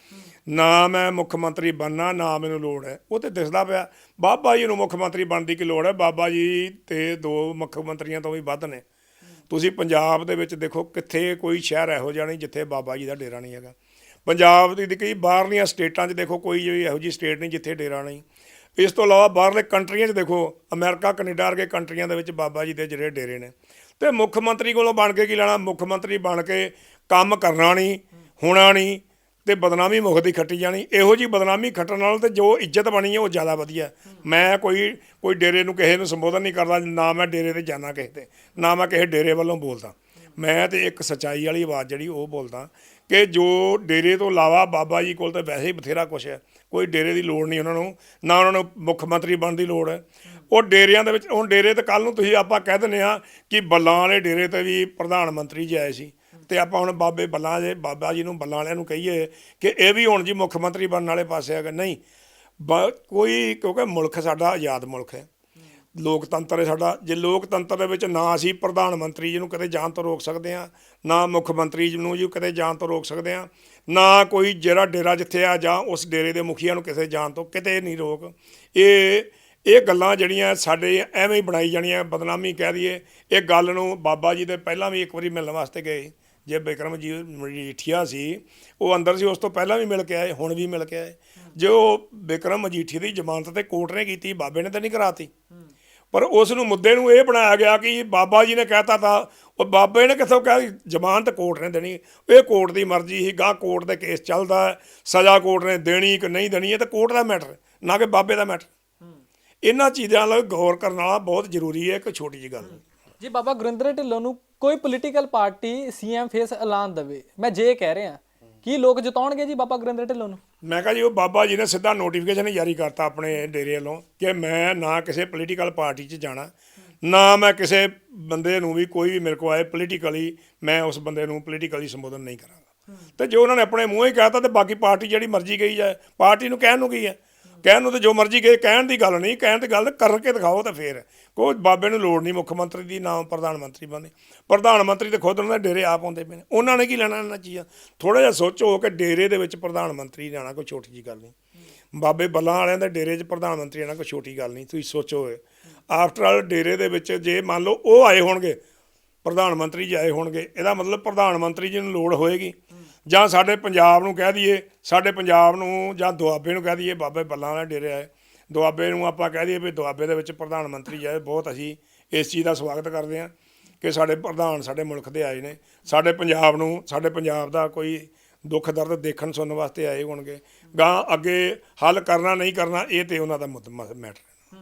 ਨਾ ਮੈਂ ਮੁੱਖ ਮੰਤਰੀ ਬਣਨਾ ਨਾ ਮੈਨੂੰ ਲੋੜ ਹੈ। ਉਹ ਤੇ ਦਿਸਦਾ ਪਿਆ। ਬਾਬਾ ਜੀ ਨੂੰ ਮੁੱਖ ਮੰਤਰੀ ਬਣਨ ਦੀ ਕੀ ਲੋੜ ਹੈ? ਬਾਬਾ ਜੀ ਤੇ ਦੋ ਮੁੱਖ ਮੰਤਰੀਆਂ ਤੋਂ ਵੀ ਵੱਧ ਨੇ। ਤੁਸੀਂ ਪੰਜਾਬ ਦੇ ਵਿੱਚ ਦੇਖੋ ਕਿੱਥੇ ਕੋਈ ਸ਼ਹਿਰ ਇਹੋ ਜਿਹਾ ਨਹੀਂ ਜਿੱਥੇ ਬਾਬਾ ਜੀ ਦਾ ਡੇਰਾ ਨਹੀਂ ਹੈਗਾ। ਪੰਜਾਬ ਦੀ ਕਈ ਬਾਹਰਲੀਆਂ ਸਟੇਟਾਂ 'ਚ ਦੇਖੋ ਕੋਈ ਵੀ ਇਹੋ ਜਿਹੀ ਸਟੇਟ ਨਹੀਂ ਜਿੱਥੇ ਡੇਰਾ ਨਹੀਂ। ਇਸ ਤੋਂ ਇਲਾਵਾ ਬਾਹਰਲੇ ਕੰਟਰੀਆਂ 'ਚ ਦੇਖੋ, ਅਮਰੀਕਾ, ਕੈਨੇਡਾ ਵਰਗੇ ਕੰਟਰੀਆਂ ਦੇ ਵਿੱਚ ਬਾਬਾ ਜੀ ਦੇ ਜਿਹੜੇ ਡੇਰੇ ਨੇ। ਤੇ ਮੁੱਖ ਮੰਤਰੀ ਕੋਲੋਂ ਬਣ ਕੇ ਕੀ ਲੈਣਾ? ਮੁੱਖ ਮੰਤਰੀ ਬਣ ਕੇ ਕੰਮ ਕਰਨਾ ਨਹੀਂ, ਹੋਣਾ ਨਹੀਂ, ਤੇ ਬਦਨਾਮੀ ਮੁਖ ਦੀ ਖੱਟੀ ਜਾਣੀ। ਇਹੋ ਜੀ ਬਦਨਾਮੀ ਖੱਟਣ ਨਾਲ ਤੇ ਜੋ ਇੱਜ਼ਤ ਬਣੀ ਹੈ ਉਹ ਜ਼ਿਆਦਾ ਵਧੀਆ। ਮੈਂ ਕੋਈ ਕੋਈ ਡੇਰੇ ਨੂੰ ਕਿਸੇ ਨੂੰ ਸੰਬੋਧਨ ਨਹੀਂ ਕਰਦਾ, ਨਾ ਮੈਂ ਡੇਰੇ ਤੇ ਜਾਣਾ ਕਿਸੇ ਤੇ, ਨਾ ਮੈਂ ਕਿਸੇ ਡੇਰੇ ਵੱਲੋਂ ਬੋਲਦਾ। ਮੈਂ ਤੇ ਇੱਕ ਸਚਾਈ ਵਾਲੀ ਆਵਾਜ਼ ਜਿਹੜੀ ਉਹ ਬੋਲਦਾ ਕਿ ਜੋ ਡੇਰੇ ਤੋਂ ਇਲਾਵਾ ਬਾਬਾ ਜੀ ਕੋਲ ਤਾਂ ਵੈਸੇ ਹੀ ਬਥੇਰਾ ਕੁਛ ਹੈ ਕੋਈ ਡੇਰੇ ਦੀ ਲੋੜ ਨਹੀਂ ਉਹਨਾਂ ਨੂੰ, ਨਾ ਉਹਨਾਂ ਨੂੰ ਮੁੱਖ ਮੰਤਰੀ ਬਣਨ ਦੀ ਲੋੜ ਹੈ। ਉਹ ਡੇਰਿਆਂ ਦੇ ਵਿੱਚ ਹੁਣ ਡੇਰੇ ਤੇ ਕੱਲ ਨੂੰ ਤੁਸੀਂ ਆਪਾਂ ਕਹਿ ਦਿੰਦੇ ਆ ਕਿ ਬੱਲਾਂ ਵਾਲੇ ਡੇਰੇ ਤੇ ਵੀ ਪ੍ਰਧਾਨ ਮੰਤਰੀ ਜੀ ਆਏ ਸੀ। ਤੇ ਆਪਾਂ ਹੁਣ ਬਾਬੇ ਬੱਲਾਂ ਦੇ, ਬਾਬਾ ਜੀ ਨੂੰ ਬੱਲਾਂ ਵਾਲਿਆਂ ਨੂੰ ਕਹੀਏ ਕਿ ਇਹ ਵੀ ਹੁਣ ਜੀ ਮੁੱਖ ਮੰਤਰੀ ਬਣਨ ਵਾਲੇ ਪਾਸੇ ਹੈਗਾ ਨਹੀਂ, ਬ- ਕੋਈ, ਕਿਉਂਕਿ ਮੁਲਕ ਸਾਡਾ ਆਜ਼ਾਦ ਮੁਲਕ ਹੈ। ਲੋਕਤੰਤਰ ਹੈ ਸਾਡਾ। ਜੇ ਲੋਕਤੰਤਰ ਦੇ ਵਿੱਚ ਨਾ ਅਸੀਂ ਪ੍ਰਧਾਨ ਮੰਤਰੀ ਜੀ ਨੂੰ ਕਦੇ ਜਾਣ ਤੋਂ ਰੋਕ ਸਕਦੇ ਆ ਨਾ ਮੁੱਖ ਮੰਤਰੀ ਜੀ ਨੂੰ ਜੀ ਕਦੇ ਜਾਣ ਤੋਂ ਰੋਕ ਸਕਦੇ ਆ ਨਾ ਕੋਈ ਜਿਹੜਾ ਡੇਰਾ ਜਿੱਥੇ ਆ ਜਾਂ ਉਸ ਡੇਰੇ ਦੇ ਮੁਖੀਆ ਨੂੰ ਕਿਸੇ ਜਾਣ ਤੋਂ ਕਿਤੇ ਨਹੀਂ ਰੋਕ। ਇਹ ਇਹ ਗੱਲਾਂ ਜਿਹੜੀਆਂ ਸਾਡੇ ਐਵੇਂ ਹੀ ਬਣਾਈ ਜਾਣੀਆਂ, ਬਦਨਾਮੀ ਕਹਿ ਦਈਏ। ਇਹ ਗੱਲ ਨੂੰ ਬਾਬਾ ਜੀ ਦੇ ਪਹਿਲਾਂ ਵੀ ਇੱਕ ਵਾਰੀ ਮਿਲਣ ਵਾਸਤੇ ਗਏ। ਜੇ ਬਿਕਰਮ ਜੀ ਮਜੀਠੀਆ ਸੀ, ਉਹ ਅੰਦਰ ਸੀ, ਉਸ ਤੋਂ ਪਹਿਲਾਂ ਵੀ ਮਿਲ ਕੇ ਆਏ, ਹੁਣ ਵੀ ਮਿਲ ਕੇ ਆਏ। ਜੋ ਬਿਕਰਮ ਮਜੀਠੀਆ ਦੀ ਜ਼ਮਾਨਤ ਤੇ ਕੋਰਟ ਨੇ ਕੀਤੀ, ਬਾਬੇ ਨੇ ਤਾਂ ਨਹੀਂ ਕਰਾਤੀ। ਪਰ ਉਸ ਨੂੰ ਮੁੱਦੇ ਨੂੰ ਇਹ ਬਣਾਇਆ ਗਿਆ ਕਿ ਬਾਬਾ ਜੀ ਨੇ ਕਹਿਤਾ ਤਾਂ ਉਹ ਬਾਬੇ ਨੇ ਕਿਥੋਂ ਕਿਹਾ ਜ਼ਮਾਨਤ ਕੋਰਟ ਨੇ ਦੇਣੀ। ਇਹ ਕੋਰਟ ਦੀ ਮਰਜ਼ੀ ਸੀ ਗਾਂ ਕੋਰਟ ਦੇ ਕੇਸ ਚੱਲਦਾ ਹੈ, ਸਜ਼ਾ ਕੋਰਟ ਨੇ ਦੇਣੀ ਕਿ ਨਹੀਂ ਦੇਣੀ ਇਹ ਤਾਂ ਕੋਰਟ ਦਾ ਮੈਟਰ ਨਾ ਕਿ ਬਾਬੇ ਦਾ ਮੈਟਰ। ਇਹਨਾਂ ਚੀਜ਼ਾਂ ਨਾਲ ਗੌਰ ਕਰਨ ਵਾਲਾ ਬਹੁਤ ਜ਼ਰੂਰੀ ਹੈ ਇੱਕ ਛੋਟੀ ਜਿਹੀ ਗੱਲ। ਜੀ ਬਾਬਾ ਗੁਰਿੰਦਰ ਢਿੱਲੋਂ ਨੂੰ ਕੋਈ ਪੋਲੀਟੀਕਲ ਪਾਰਟੀ ਸੀਐਮ ਫੇਸ ਐਲਾਨ ਦੇਵੇ ਮੈਂ ਜੇ ਕਹਿ ਰਿਹਾ। ਕੀ ਲੋਕ ਜਿਤਾਉਣਗੇ ਜੀ ਬਾਬਾ ਗੁਰਿੰਦਰ ਢਿੱਲੋਂ ਨੂੰ? ਮੈਂ ਕਿਹਾ ਜੀ, ਉਹ ਬਾਬਾ ਜੀ ਨੇ ਸਿੱਧਾ ਨੋਟੀਫਿਕੇਸ਼ਨ ਹੀ ਜਾਰੀ ਕਰਤਾ ਆਪਣੇ ਡੇਰੇ ਵੱਲੋਂ ਕਿ ਮੈਂ ਨਾ ਕਿਸੇ ਪੋਲੀਟੀਕਲ ਪਾਰਟੀ 'ਚ ਜਾਣਾ, ਨਾ ਮੈਂ ਕਿਸੇ ਬੰਦੇ ਨੂੰ ਵੀ ਕੋਈ ਵੀ ਮੇਰੇ ਕੋਲ ਆਏ ਪੋਲੀਟੀਕਲੀ ਮੈਂ ਉਸ ਬੰਦੇ ਨੂੰ ਪੋਲੀਟੀਕਲੀ ਸੰਬੋਧਨ ਨਹੀਂ ਕਰਾਂਗਾ। ਤੇ ਜੋ ਉਹਨਾਂ ਨੇ ਆਪਣੇ ਮੂੰਹੋਂ ਹੀ ਕਹਿਤਾ ਤੇ ਬਾਕੀ ਪਾਰਟੀ ਜਿਹੜੀ ਮਰਜ਼ੀ ਗਈ ਜਾਏ, ਪਾਰਟੀ ਨੂੰ ਕਹਿਣ ਨੂੰ ਕੀ ਹੈ? ਕਹਿਣ ਨੂੰ ਤੇ ਜੋ ਮਰਜ਼ੀ ਕਹੇ, ਕਹਿਣ ਦੀ ਗੱਲ ਨਹੀਂ, ਕਹਿਣ ਦੀ ਗੱਲ ਕਰਕੇ ਦਿਖਾਓ ਤਾਂ ਫੇਰ। ਕੋਈ ਬਾਬੇ ਨੂੰ ਲੋੜ ਨਹੀਂ, ਮੁੱਖ ਮੰਤਰੀ ਦੀ ਨਾ ਪ੍ਰਧਾਨ ਮੰਤਰੀ ਬਣਦੇ ਪ੍ਰਧਾਨ ਮੰਤਰੀ ਤੇ ਖੁਦ ਉਹਨਾਂ ਦੇ ਡੇਰੇ ਆਪ ਆਉਂਦੇ ਪਏ ਨੇ। ਉਹਨਾਂ ਨੇ ਕੀ ਲੈਣਾ ਇਹਨਾਂ ਚੀਜ਼ਾਂ? ਥੋੜਾ ਜਿਹਾ ਸੋਚੋ ਕਿ ਡੇਰੇ ਦੇ ਵਿੱਚ ਪ੍ਰਧਾਨ ਮੰਤਰੀ ਜਾਣਾ ਕੋਈ ਛੋਟੀ ਜੀ ਗੱਲ ਨਹੀਂ। ਬਾਬੇ ਬੱਲਾਂ ਵਾਲਿਆਂ ਦੇ ਡੇਰੇ 'ਚ ਪ੍ਰਧਾਨ ਮੰਤਰੀ ਜਾਣਾ ਕੋਈ ਛੋਟੀ ਗੱਲ ਨਹੀਂ। ਤੁਸੀਂ ਸੋਚੋ ਆਫਟਰ ਆਲ ਡੇਰੇ ਦੇ ਵਿੱਚ ਜੇ ਮੰਨ ਲਓ ਉਹ ਆਏ ਹੋਣਗੇ, ਪ੍ਰਧਾਨ ਮੰਤਰੀ ਜੀ ਆਏ ਹੋਣਗੇ, ਇਹਦਾ ਮਤਲਬ ਪ੍ਰਧਾਨ ਮੰਤਰੀ ਜੀ ਨੂੰ ਲੋੜ ਹੋਏਗੀ। ਜਾਂ ਸਾਡੇ ਪੰਜਾਬ ਨੂੰ ਕਹਿ ਦਈਏ, ਸਾਡੇ ਪੰਜਾਬ ਨੂੰ ਜਾਂ ਦੁਆਬੇ ਨੂੰ ਕਹਿ ਦਈਏ, ਬਾਬੇ ਬੱਲਾਂ ਵਾਲਾ ਡੇਰੇ ਆਏ। ਦੁਆਬੇ ਨੂੰ ਆਪਾਂ ਕਹਿ ਦਈਏ ਵੀ ਦੁਆਬੇ ਦੇ ਵਿੱਚ ਪ੍ਰਧਾਨ ਮੰਤਰੀ ਹੈ ਬਹੁਤ ਅਸੀਂ ਇਸ ਚੀਜ਼ ਦਾ ਸਵਾਗਤ ਕਰਦੇ ਹਾਂ ਕਿ ਸਾਡੇ ਪ੍ਰਧਾਨ ਸਾਡੇ ਮੁਲਕ ਦੇ ਆਏ ਨੇ। ਸਾਡੇ ਪੰਜਾਬ ਨੂੰ, ਸਾਡੇ ਪੰਜਾਬ ਦਾ ਕੋਈ ਦੁੱਖ ਦਰਦ ਦੇਖਣ ਸੁਣਨ ਵਾਸਤੇ ਆਏ ਹੋਣਗੇ। ਗਾਂ ਅੱਗੇ ਹੱਲ ਕਰਨਾ ਨਹੀਂ ਕਰਨਾ, ਇਹ ਤੇ ਉਹਨਾਂ ਦਾ ਮੈਟਰ ਹੈ।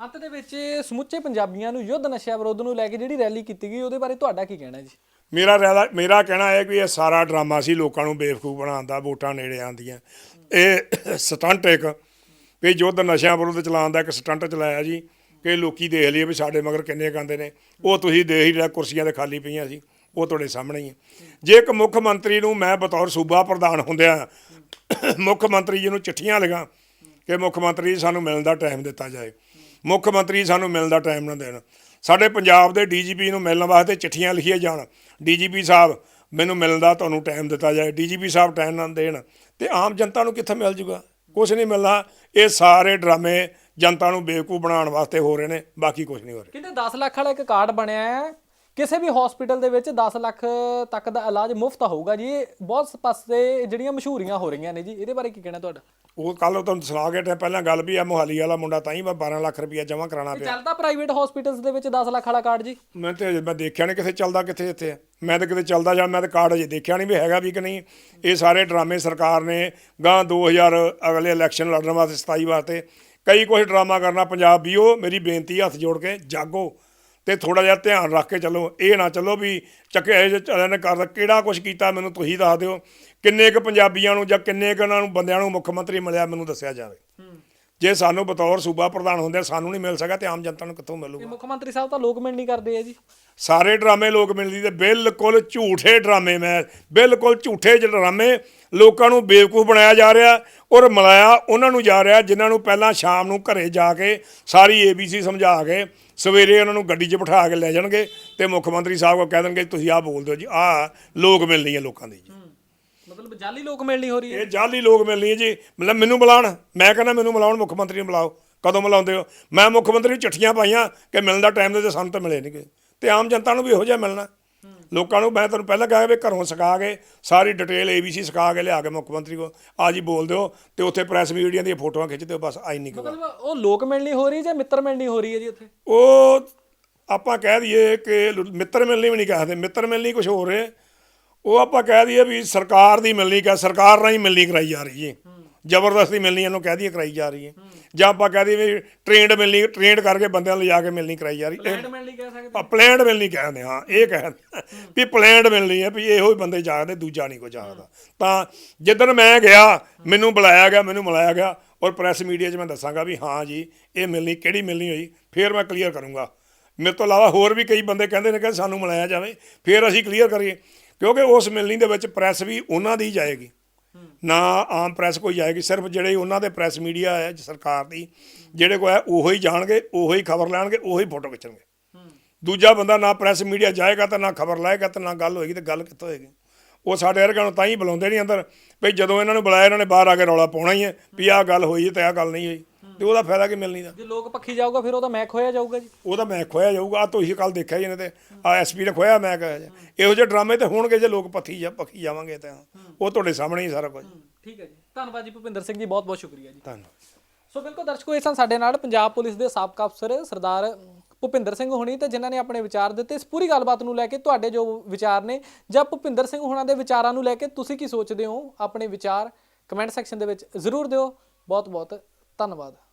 ਅੰਤ ਦੇ ਵਿੱਚ ਸਮੁੱਚੇ ਪੰਜਾਬੀਆਂ ਨੂੰ ਯੁੱਧ ਨਸ਼ਾ ਵਿਰੋਧ ਨੂੰ ਲੈ ਕੇ ਜਿਹੜੀ ਰੈਲੀ ਕੀਤੀ ਗਈ, ਉਹਦੇ ਬਾਰੇ ਤੁਹਾਡਾ ਕੀ ਕਹਿਣਾ ਜੀ? ਮੇਰਾ ਰਹਿਦਾ ਮੇਰਾ ਕਹਿਣਾ ਹੈ ਕਿ ਇਹ ਸਾਰਾ ਡਰਾਮਾ ਸੀ, ਲੋਕਾਂ ਨੂੰ ਬੇਵਕੂਫ ਬਣਾਉਣ ਦਾ, ਵੋਟਾਂ ਨੇੜੇ ਆਉਂਦੀਆਂ। ਇਹ ਸਟੰਟ ਇੱਕ, ਵੀ ਯੁੱਧ ਨਸ਼ਿਆਂ ਵਿਰੁੱਧ ਚਲਾਉਣ ਦਾ ਇੱਕ ਸਟੰਟ ਚਲਾਇਆ ਜੀ, ਕਿ ਲੋਕੀ ਦੇਖ ਲਈਏ ਵੀ ਸਾਡੇ ਮਗਰ ਕਿੰਨੇ ਕਾਂਦੇ ਨੇ। ਉਹ ਤੁਸੀਂ ਦੇਖ ਹੀ ਲਿਆ, ਕੁਰਸੀਆਂ ਤੇ ਖਾਲੀ ਪਈਆਂ ਸੀ, ਉਹ ਤੁਹਾਡੇ ਸਾਹਮਣੇ ਹੀ ਹੈ ਜੇ ਇੱਕ ਮੁੱਖ ਮੰਤਰੀ ਨੂੰ ਮੈਂ ਬਤੌਰ ਸੂਬਾ ਪ੍ਰਧਾਨ ਹੁੰਦਿਆਂ ਮੁੱਖ ਮੰਤਰੀ ਜੀ ਨੂੰ ਚਿੱਠੀਆਂ ਲਗਾ, ਕਿ ਮੁੱਖ ਮੰਤਰੀ ਜੀ ਸਾਨੂੰ ਮਿਲਣ ਦਾ ਟਾਈਮ ਦਿੱਤਾ ਜਾਏ। ਮੁੱਖ ਮੰਤਰੀ ਸਾਨੂੰ ਮਿਲਣ ਦਾ ਟਾਈਮ ਨਾ ਦੇਣ। ਸਾਡੇ ਪੰਜਾਬ ਦੇ ਡੀਜੀਪੀ ਨੂੰ ਮਿਲਣ ਵਾਸਤੇ ਚਿੱਠੀਆਂ ਲਿਖੀਆਂ ਜਾਣ। ਡੀਜੀਪੀ ਸਾਹਿਬ, ਮੈਨੂੰ ਮਿਲਣ ਦਾ ਤੁਹਾਨੂੰ ਟਾਈਮ ਦਿੱਤਾ ਜਾਏ। ਡੀਜੀਪੀ ਸਾਹਿਬ ਟਾਈਮ ਨਾ ਦੇਣ ਤੇ ਆਮ ਜਨਤਾ ਨੂੰ ਕਿੱਥੇ ਮਿਲ ਜੂਗਾ? ਕੁਝ ਨਹੀਂ ਮਿਲਣਾ। ਇਹ ਸਾਰੇ ਡਰਾਮੇ ਜਨਤਾ ਨੂੰ ਬੇਵਕੂਫ ਬਣਾਉਣ ਵਾਸਤੇ ਹੋ ਰਹੇ ਨੇ। ਬਾਕੀ ਕੁਝ ਨਹੀਂ ਹੋ ਰਿਹਾ। ਕਹਿੰਦੇ 10 ਲੱਖ ਵਾਲਾ ਇੱਕ ਕਾਰਡ ਬਣਿਆ ਹੈ ਕਿਸੇ ਵੀ ਹਸਪੀਟਲ ਦੇ ਵਿੱਚ 10 ਲੱਖ ਤੱਕ ਦਾ ਇਲਾਜ ਮੁਫਤ ਹੋਊਗਾ ਜੀ। ਇਹ ਬਹੁਤ ਪਾਸੇ ਜਿਹੜੀਆਂ ਮਸ਼ਹੂਰੀਆਂ ਹੋ ਰਹੀਆਂ ਨੇ ਜੀ। ਇਹਦੇ ਬਾਰੇ ਕੀ ਕਹਿਣਾ ਤੁਹਾਡਾ? ਉਹ ਕੱਲ ਤੁਹਾਨੂੰ ਸੁਣਾ ਕੇ ਹਟਿਆ ਪਹਿਲਾਂ ਗੱਲ ਵੀ ਆ ਮੋਹਾਲੀ ਵਾਲਾ ਮੁੰਡਾ ਤਾਂ ਹੀ ਮੈਂ 12 ਲੱਖ ਰੁਪਇਆ ਜਮ੍ਹਾਂ ਕਰਾਉਣਾ ਪਿਆ। ਚੱਲਦਾ ਪ੍ਰਾਈਵੇਟ ਹਸਪੀਟਲਸ ਦੇ ਵਿੱਚ 10 ਲੱਖ ਵਾਲਾ ਕਾਰਡ ਜੀ? ਮੈਂ ਤੇ ਅਜੇ ਮੈਂ ਦੇਖਿਆ ਨਹੀਂ ਕਿਥੇ ਚੱਲਦਾ ਕਿੱਥੇ ਇੱਥੇ। ਮੈਂ ਤਾਂ ਕਿਤੇ ਚੱਲਦਾ ਜਾਂ ਮੈਂ ਤਾਂ ਕਾਰਡ ਅਜੇ ਦੇਖਿਆ ਨਹੀਂ ਵੀ ਹੈਗਾ ਵੀ ਕਿ ਨਹੀਂ। ਇਹ ਸਾਰੇ ਡਰਾਮੇ ਸਰਕਾਰ ਨੇ ਗਾਂ 2000 ਅਗਲੇ ਇਲੈਕਸ਼ਨ ਲੜਨ ਵਾਸਤੇ 27 ਵਾਸਤੇ ਕਈ ਕੁਝ ਡਰਾਮਾ ਕਰਨਾ। ਪੰਜਾਬ ਵੀ ਉਹ ਮੇਰੀ ਬੇਨਤੀ ਹੱਥ ਜੋੜ ਕੇ ਜਾਗੋ। ਤੇ ਥੋੜਾ ਜਿਹਾ ਧਿਆਨ ਰੱਖ ਕੇ ਚੱਲੋ। ਇਹ ਨਾ ਚੱਲੋ ਵੀ ਚੱਕੇ ਇਹ ਚੱਲਿਆ ਨੇ ਕਰਦਾ ਕਿਹੜਾ ਕੁਝ ਕੀਤਾ ਮੈਨੂੰ ਤੁਸੀਂ ਦੱਸ ਦਿਓ। ਕਿੰਨੇ ਕੁ ਪੰਜਾਬੀਆਂ ਨੂੰ ਜਾਂ ਕਿੰਨੇ ਕੁ ਉਹਨਾਂ ਨੂੰ ਬੰਦਿਆਂ ਨੂੰ ਮੁੱਖ ਮੰਤਰੀ ਮਿਲਿਆ ਮੈਨੂੰ ਦੱਸਿਆ ਜਾਵੇ। ਜੇ ਸਾਨੂੰ ਬਤੌਰ ਸੂਬਾ ਪ੍ਰਧਾਨ ਹੁੰਦੇ ਸਾਨੂੰ ਨਹੀਂ ਮਿਲ ਸਕਿਆ ਤੇ ਆਮ ਜਨਤਾ ਨੂੰ ਕਿੱਥੋਂ ਮਿਲੂਗਾ? ਮੁੱਖ ਮੰਤਰੀ ਸਾਹਿਬ ਤਾਂ ਲੋਕ ਮਿਲ ਨਹੀਂ ਕਰਦੇ ਆ ਜੀ। ਸਾਰੇ ਡਰਾਮੇ ਲੋਕ ਮਿਲਦੀ ਤੇ ਬਿਲਕੁਲ ਝੂਠੇ ਡਰਾਮੇ ਮੈਂ ਬਿਲਕੁਲ ਝੂਠੇ ਜਿਹੇ ਡਰਾਮੇ ਲੋਕਾਂ ਨੂੰ ਬੇਵਕੂਫ ਬਣਾਇਆ ਜਾ ਰਿਹਾ। ਔਰ ਮਲਾਇਆ ਉਹਨਾਂ ਨੂੰ ਜਾ ਰਿਹਾ ਜਿਨ੍ਹਾਂ ਨੂੰ ਪਹਿਲਾਂ ਸ਼ਾਮ ਨੂੰ ਘਰੇ ਜਾ ਕੇ ਸਾਰੀ ਏਬੀਸੀ ਸਮਝਾ ਕੇ ਸਵੇਰੇ ਉਹਨਾਂ ਨੂੰ ਗੱਡੀ 'ਚ ਬਿਠਾ ਕੇ ਲੈ ਜਾਣਗੇ ਤੇ ਮੁੱਖ ਮੰਤਰੀ ਸਾਹਿਬ ਕੋ ਕਹਿ ਦੇਣਗੇ ਤੁਸੀਂ ਆਹ ਬੋਲ ਦਿਓ ਜੀ ਆਹ ਲੋਕ ਮਿਲਣੀ ਹੈ ਲੋਕਾਂ ਦੀ ਜੀ। ਮਤਲਬ ਜਾਲੀ ਲੋਕ ਮਿਲ ਨਹੀਂ ਹੋ ਰਹੀ ਹੈ। ਇਹ ਜਾਲੀ ਲੋਕ ਮਿਲਣੀ ਹੈ ਜੀ। ਮਤਲਬ ਮੈਨੂੰ ਬੁਲਾਉਣ ਮੈਂ ਕਹਿੰਦਾ ਮੈਨੂੰ ਬੁਲਾਉਣ ਮੁੱਖ ਮੰਤਰੀ ਨੂੰ ਬੁਲਾਓ। ਕਦੋਂ ਬੁਲਾਉਂਦੇ ਹੋ? ਮੈਂ ਮੁੱਖ ਮੰਤਰੀ ਨੂੰ ਚਿੱਠੀਆਂ ਪਾਈਆਂ ਕਿ ਮਿਲਣ ਦਾ ਟਾਈਮ ਦੇ ਸਾਨੂੰ ਤਾਂ ਮਿਲੇ ਨਹੀਂ ਗੇ। ਤੇ ਆਮ ਜਨਤਾ ਨੂੰ ਵੀ ਇਹੋ ਜਿਹਾ ਮਿਲਣਾ। ਲੋਕਾਂ ਨੂੰ ਮੈਂ ਤੁਹਾਨੂੰ ਪਹਿਲਾਂ ਕਿਹਾ ਵੀ ਘਰੋਂ ਸਿਖਾ ਕੇ ਸਾਰੀ ਡਿਟੇਲ ਏਬੀਸੀ ਸਿਖਾ ਕੇ ਲਿਆ ਕੇ ਮੁੱਖ ਮੰਤਰੀ ਕੋ ਆ ਜੀ ਬੋਲ ਦਿਓ ਤੇ ਉੱਥੇ ਪ੍ਰੈਸ ਮੀਡੀਆ ਦੀਆਂ ਫੋਟੋਆਂ ਖਿੱਚ ਦਿਓ ਬਸ ਆਈ ਨਹੀਂ ਮਤਲਬ ਉਹ ਲੋਕ ਮਿਲ ਨਹੀਂ ਹੋ ਰਹੀ ਜਾਂ ਮਿੱਤਰ ਮਿਲ ਨਹੀਂ ਹੋ ਰਹੀ ਹੈ ਜੀ ਉੱਥੇ? ਉਹ ਆਪਾਂ ਕਹਿ ਦਈਏ ਕਿ ਮਿੱਤਰ ਮਿਲਣੀ ਵੀ ਨਹੀਂ ਕਹਦੇ ਮਿੱਤਰ ਮਿਲਣੀ ਕੁਝ ਹੋਰ ਹੈ। ਉਹ ਆਪਾਂ ਕਹਿ ਦਈਏ ਵੀ ਸਰਕਾਰ ਦੀ ਮਿਲਣੀ ਕਹ ਸਰਕਾਰ ਰਾਹੀਂ ਮਿਲਣੀ ਕਰਾਈ ਜਾ ਰਹੀ ਹੈ। ਜ਼ਬਰਦਸਤੀ ਮਿਲਣੀ ਇਹਨੂੰ ਕਹਿ ਦਈਏ ਕਰਾਈ ਜਾ ਰਹੀ ਹੈ। ਜਾਂ ਆਪਾਂ ਕਹਿ ਦਈਏ ਵੀ ਟ੍ਰੇਨਡ ਮਿਲਣੀ ਟ੍ਰੇਨਡ ਕਰਕੇ ਬੰਦਿਆਂ ਨੂੰ ਲਿਜਾ ਕੇ ਮਿਲਣੀ ਕਰਾਈ ਜਾ ਰਹੀ ਹੈ। ਲੈਂਡ ਮਿਲਣੀ ਕਹਿ ਸਕਦੇ ਪਲੈਨਡ ਮਿਲਣੀ ਕਹਿੰਦੇ ਹਾਂ ਇਹ ਕਹਿੰਦੇ ਵੀ ਪਲੈਨਡ ਮਿਲਣੀ ਹੈ ਵੀ ਇਹੋ ਹੀ ਬੰਦੇ ਜਾਗਦੇ ਦੂਜਾ ਨਹੀਂ ਕੋਈ ਜਾਗਦਾ। ਤਾਂ ਜਿੱਦਣ ਮੈਂ ਗਿਆ ਮੈਨੂੰ ਬੁਲਾਇਆ ਗਿਆ ਮੈਨੂੰ ਮਿਲਾਇਆ ਗਿਆ ਔਰ ਪ੍ਰੈਸ ਮੀਡੀਆ 'ਚ ਮੈਂ ਦੱਸਾਂਗਾ ਵੀ ਹਾਂ ਜੀ ਇਹ ਮਿਲਣੀ ਕਿਹੜੀ ਮਿਲਣੀ ਹੋਈ ਫਿਰ ਮੈਂ ਕਲੀਅਰ ਕਰੂੰਗਾ। ਮੇਰੇ ਤੋਂ ਇਲਾਵਾ ਹੋਰ ਵੀ ਕਈ ਬੰਦੇ ਕਹਿੰਦੇ ਨੇ ਕਿ ਸਾਨੂੰ ਮਿਲਾਇਆ ਜਾਵੇ ਫਿਰ ਅਸੀਂ ਕਲੀਅਰ ਕਰੀਏ। ਕਿਉਂਕਿ ਉਸ ਮਿਲਣੀ ਦੇ ਵਿੱਚ ਪ੍ਰੈਸ ਵੀ ਉਹਨਾਂ ਦੀ ਜਾਏਗੀ। ਨਾ ਆਮ ਪ੍ਰੈਸ ਕੋਈ ਜਾਏਗੀ, ਸਿਰਫ ਜਿਹੜੇ ਉਹਨਾਂ ਦੇ ਪ੍ਰੈਸ ਮੀਡੀਆ ਹੈ ਸਰਕਾਰ ਦੀ, ਜਿਹੜੇ ਕੋ ਹੈ, ਉਹੋ ਹੀ ਜਾਣਗੇ, ਉਹੋ ਹੀ ਖਬਰ ਲੈਣਗੇ, ਉਹੋ ਹੀ ਫੋਟੋ ਖਿੱਚਣਗੇ। ਦੂਜਾ ਬੰਦਾ ਨਾ ਪ੍ਰੈਸ ਮੀਡੀਆ ਜਾਏਗਾ ਤਾਂ ਨਾ ਖਬਰ ਲਾਏਗਾ ਤਾਂ ਨਾ ਗੱਲ ਹੋਏਗੀ ਤੇ ਗੱਲ ਕਿੱਥੋਂ ਹੋਏਗੀ। ਉਹ ਸਾਡੇ ਵਰਗਿਆਂ ਨੂੰ ਤਾਂ ਹੀ ਬੁਲਾਉਂਦੇ ਨਹੀਂ ਅੰਦਰ ਵੀ ਜਦੋਂ ਇਹਨਾਂ ਨੂੰ ਬੁਲਾਇਆ, ਇਹਨਾਂ ਨੇ ਬਾਹਰ ਆ ਕੇ ਰੌਲਾ ਪਾਉਣਾ ਹੀ ਹੈ, ਵੀ ਆਹ ਗੱਲ ਹੋਈ ਹੈ ਤੇ ਆਹ ਗੱਲ ਨਹੀਂ ਹੋਈ। ਤੇ ਉਹਦਾ ਫਾਇਦਾ ਕੀ ਮਿਲਣੀ ਦਾ? ਜੇ ਲੋਕ ਪੱਖੀ ਜਾਊਗਾ ਫਿਰ ਉਹਦਾ ਮੈਂ ਖੋਇਆ ਜਾਊਗਾ ਜੀ। ਉਹਦਾ ਮੈਂ ਖੋਇਆ ਜਾਊਗਾ। ਆ ਤੁਸੀਂ ਕੱਲ ਦੇਖਿਆ ਹੀ ਇਹਨੇ ਤੇ। ਆ ਐਸਪੀ ਨੇ ਖੋਇਆ ਮੈਂ ਕਹਾਂ ਇਹੋ ਜਿਹੇ ਡਰਾਮੇ ਤੇ ਹੋਣਗੇ ਜੇ ਲੋਕ ਪੱਥੀ ਜਾ ਪੱਖੀ ਜਾਵਾਂਗੇ ਤਾਂ। ਉਹ ਤੁਹਾਡੇ ਸਾਹਮਣੇ ਹੀ ਸਾਰਾ ਕੁਝ। ਠੀਕ ਹੈ ਜੀ। ਧੰਨਵਾਦ ਜੀ ਭੁਪਿੰਦਰ ਸਿੰਘ ਜੀ ਬਹੁਤ ਬਹੁਤ ਸ਼ੁਕਰੀਆ ਜੀ। ਧੰਨਵਾਦ। ਸੋ ਬਿਲਕੁਲ ਦਰਸ਼ਕੋ ਇਹ ਸਨ ਸਾਡੇ ਨਾਲ ਪੰਜਾਬ ਪੁਲਿਸ ਦੇ ਸਾਬਕਾ ਅਫਸਰ ਸਰਦਾਰ ਭੁਪਿੰਦਰ ਸਿੰਘ ਹੋਣੀ ਤੇ ਜਿਨ੍ਹਾਂ ਨੇ ਆਪਣੇ ਵਿਚਾਰ ਦਿੱਤੇ। ਇਸ ਪੂਰੀ ਗੱਲਬਾਤ ਨੂੰ ਲੈ ਕੇ ਤੁਹਾਡੇ ਜੋ ਵਿਚਾਰ ਨੇ ਜਾਂ ਭੁਪਿੰਦਰ ਸਿੰਘ ਹੋਣਾ ਦੇ ਵਿਚਾਰਾਂ ਨੂੰ ਲੈ ਕੇ ਤੁਸੀਂ ਕੀ ਸੋਚਦੇ ਹੋ? ਆਪਣੇ ਵਿਚਾਰ ਕਮੈਂਟ ਸੈਕਸ਼ਨ ਦੇ ਵਿੱਚ ਜ਼ਰੂਰ ਦਿਓ। ਬਹੁਤ ਬਹੁਤ ਧੰਨਵਾਦ।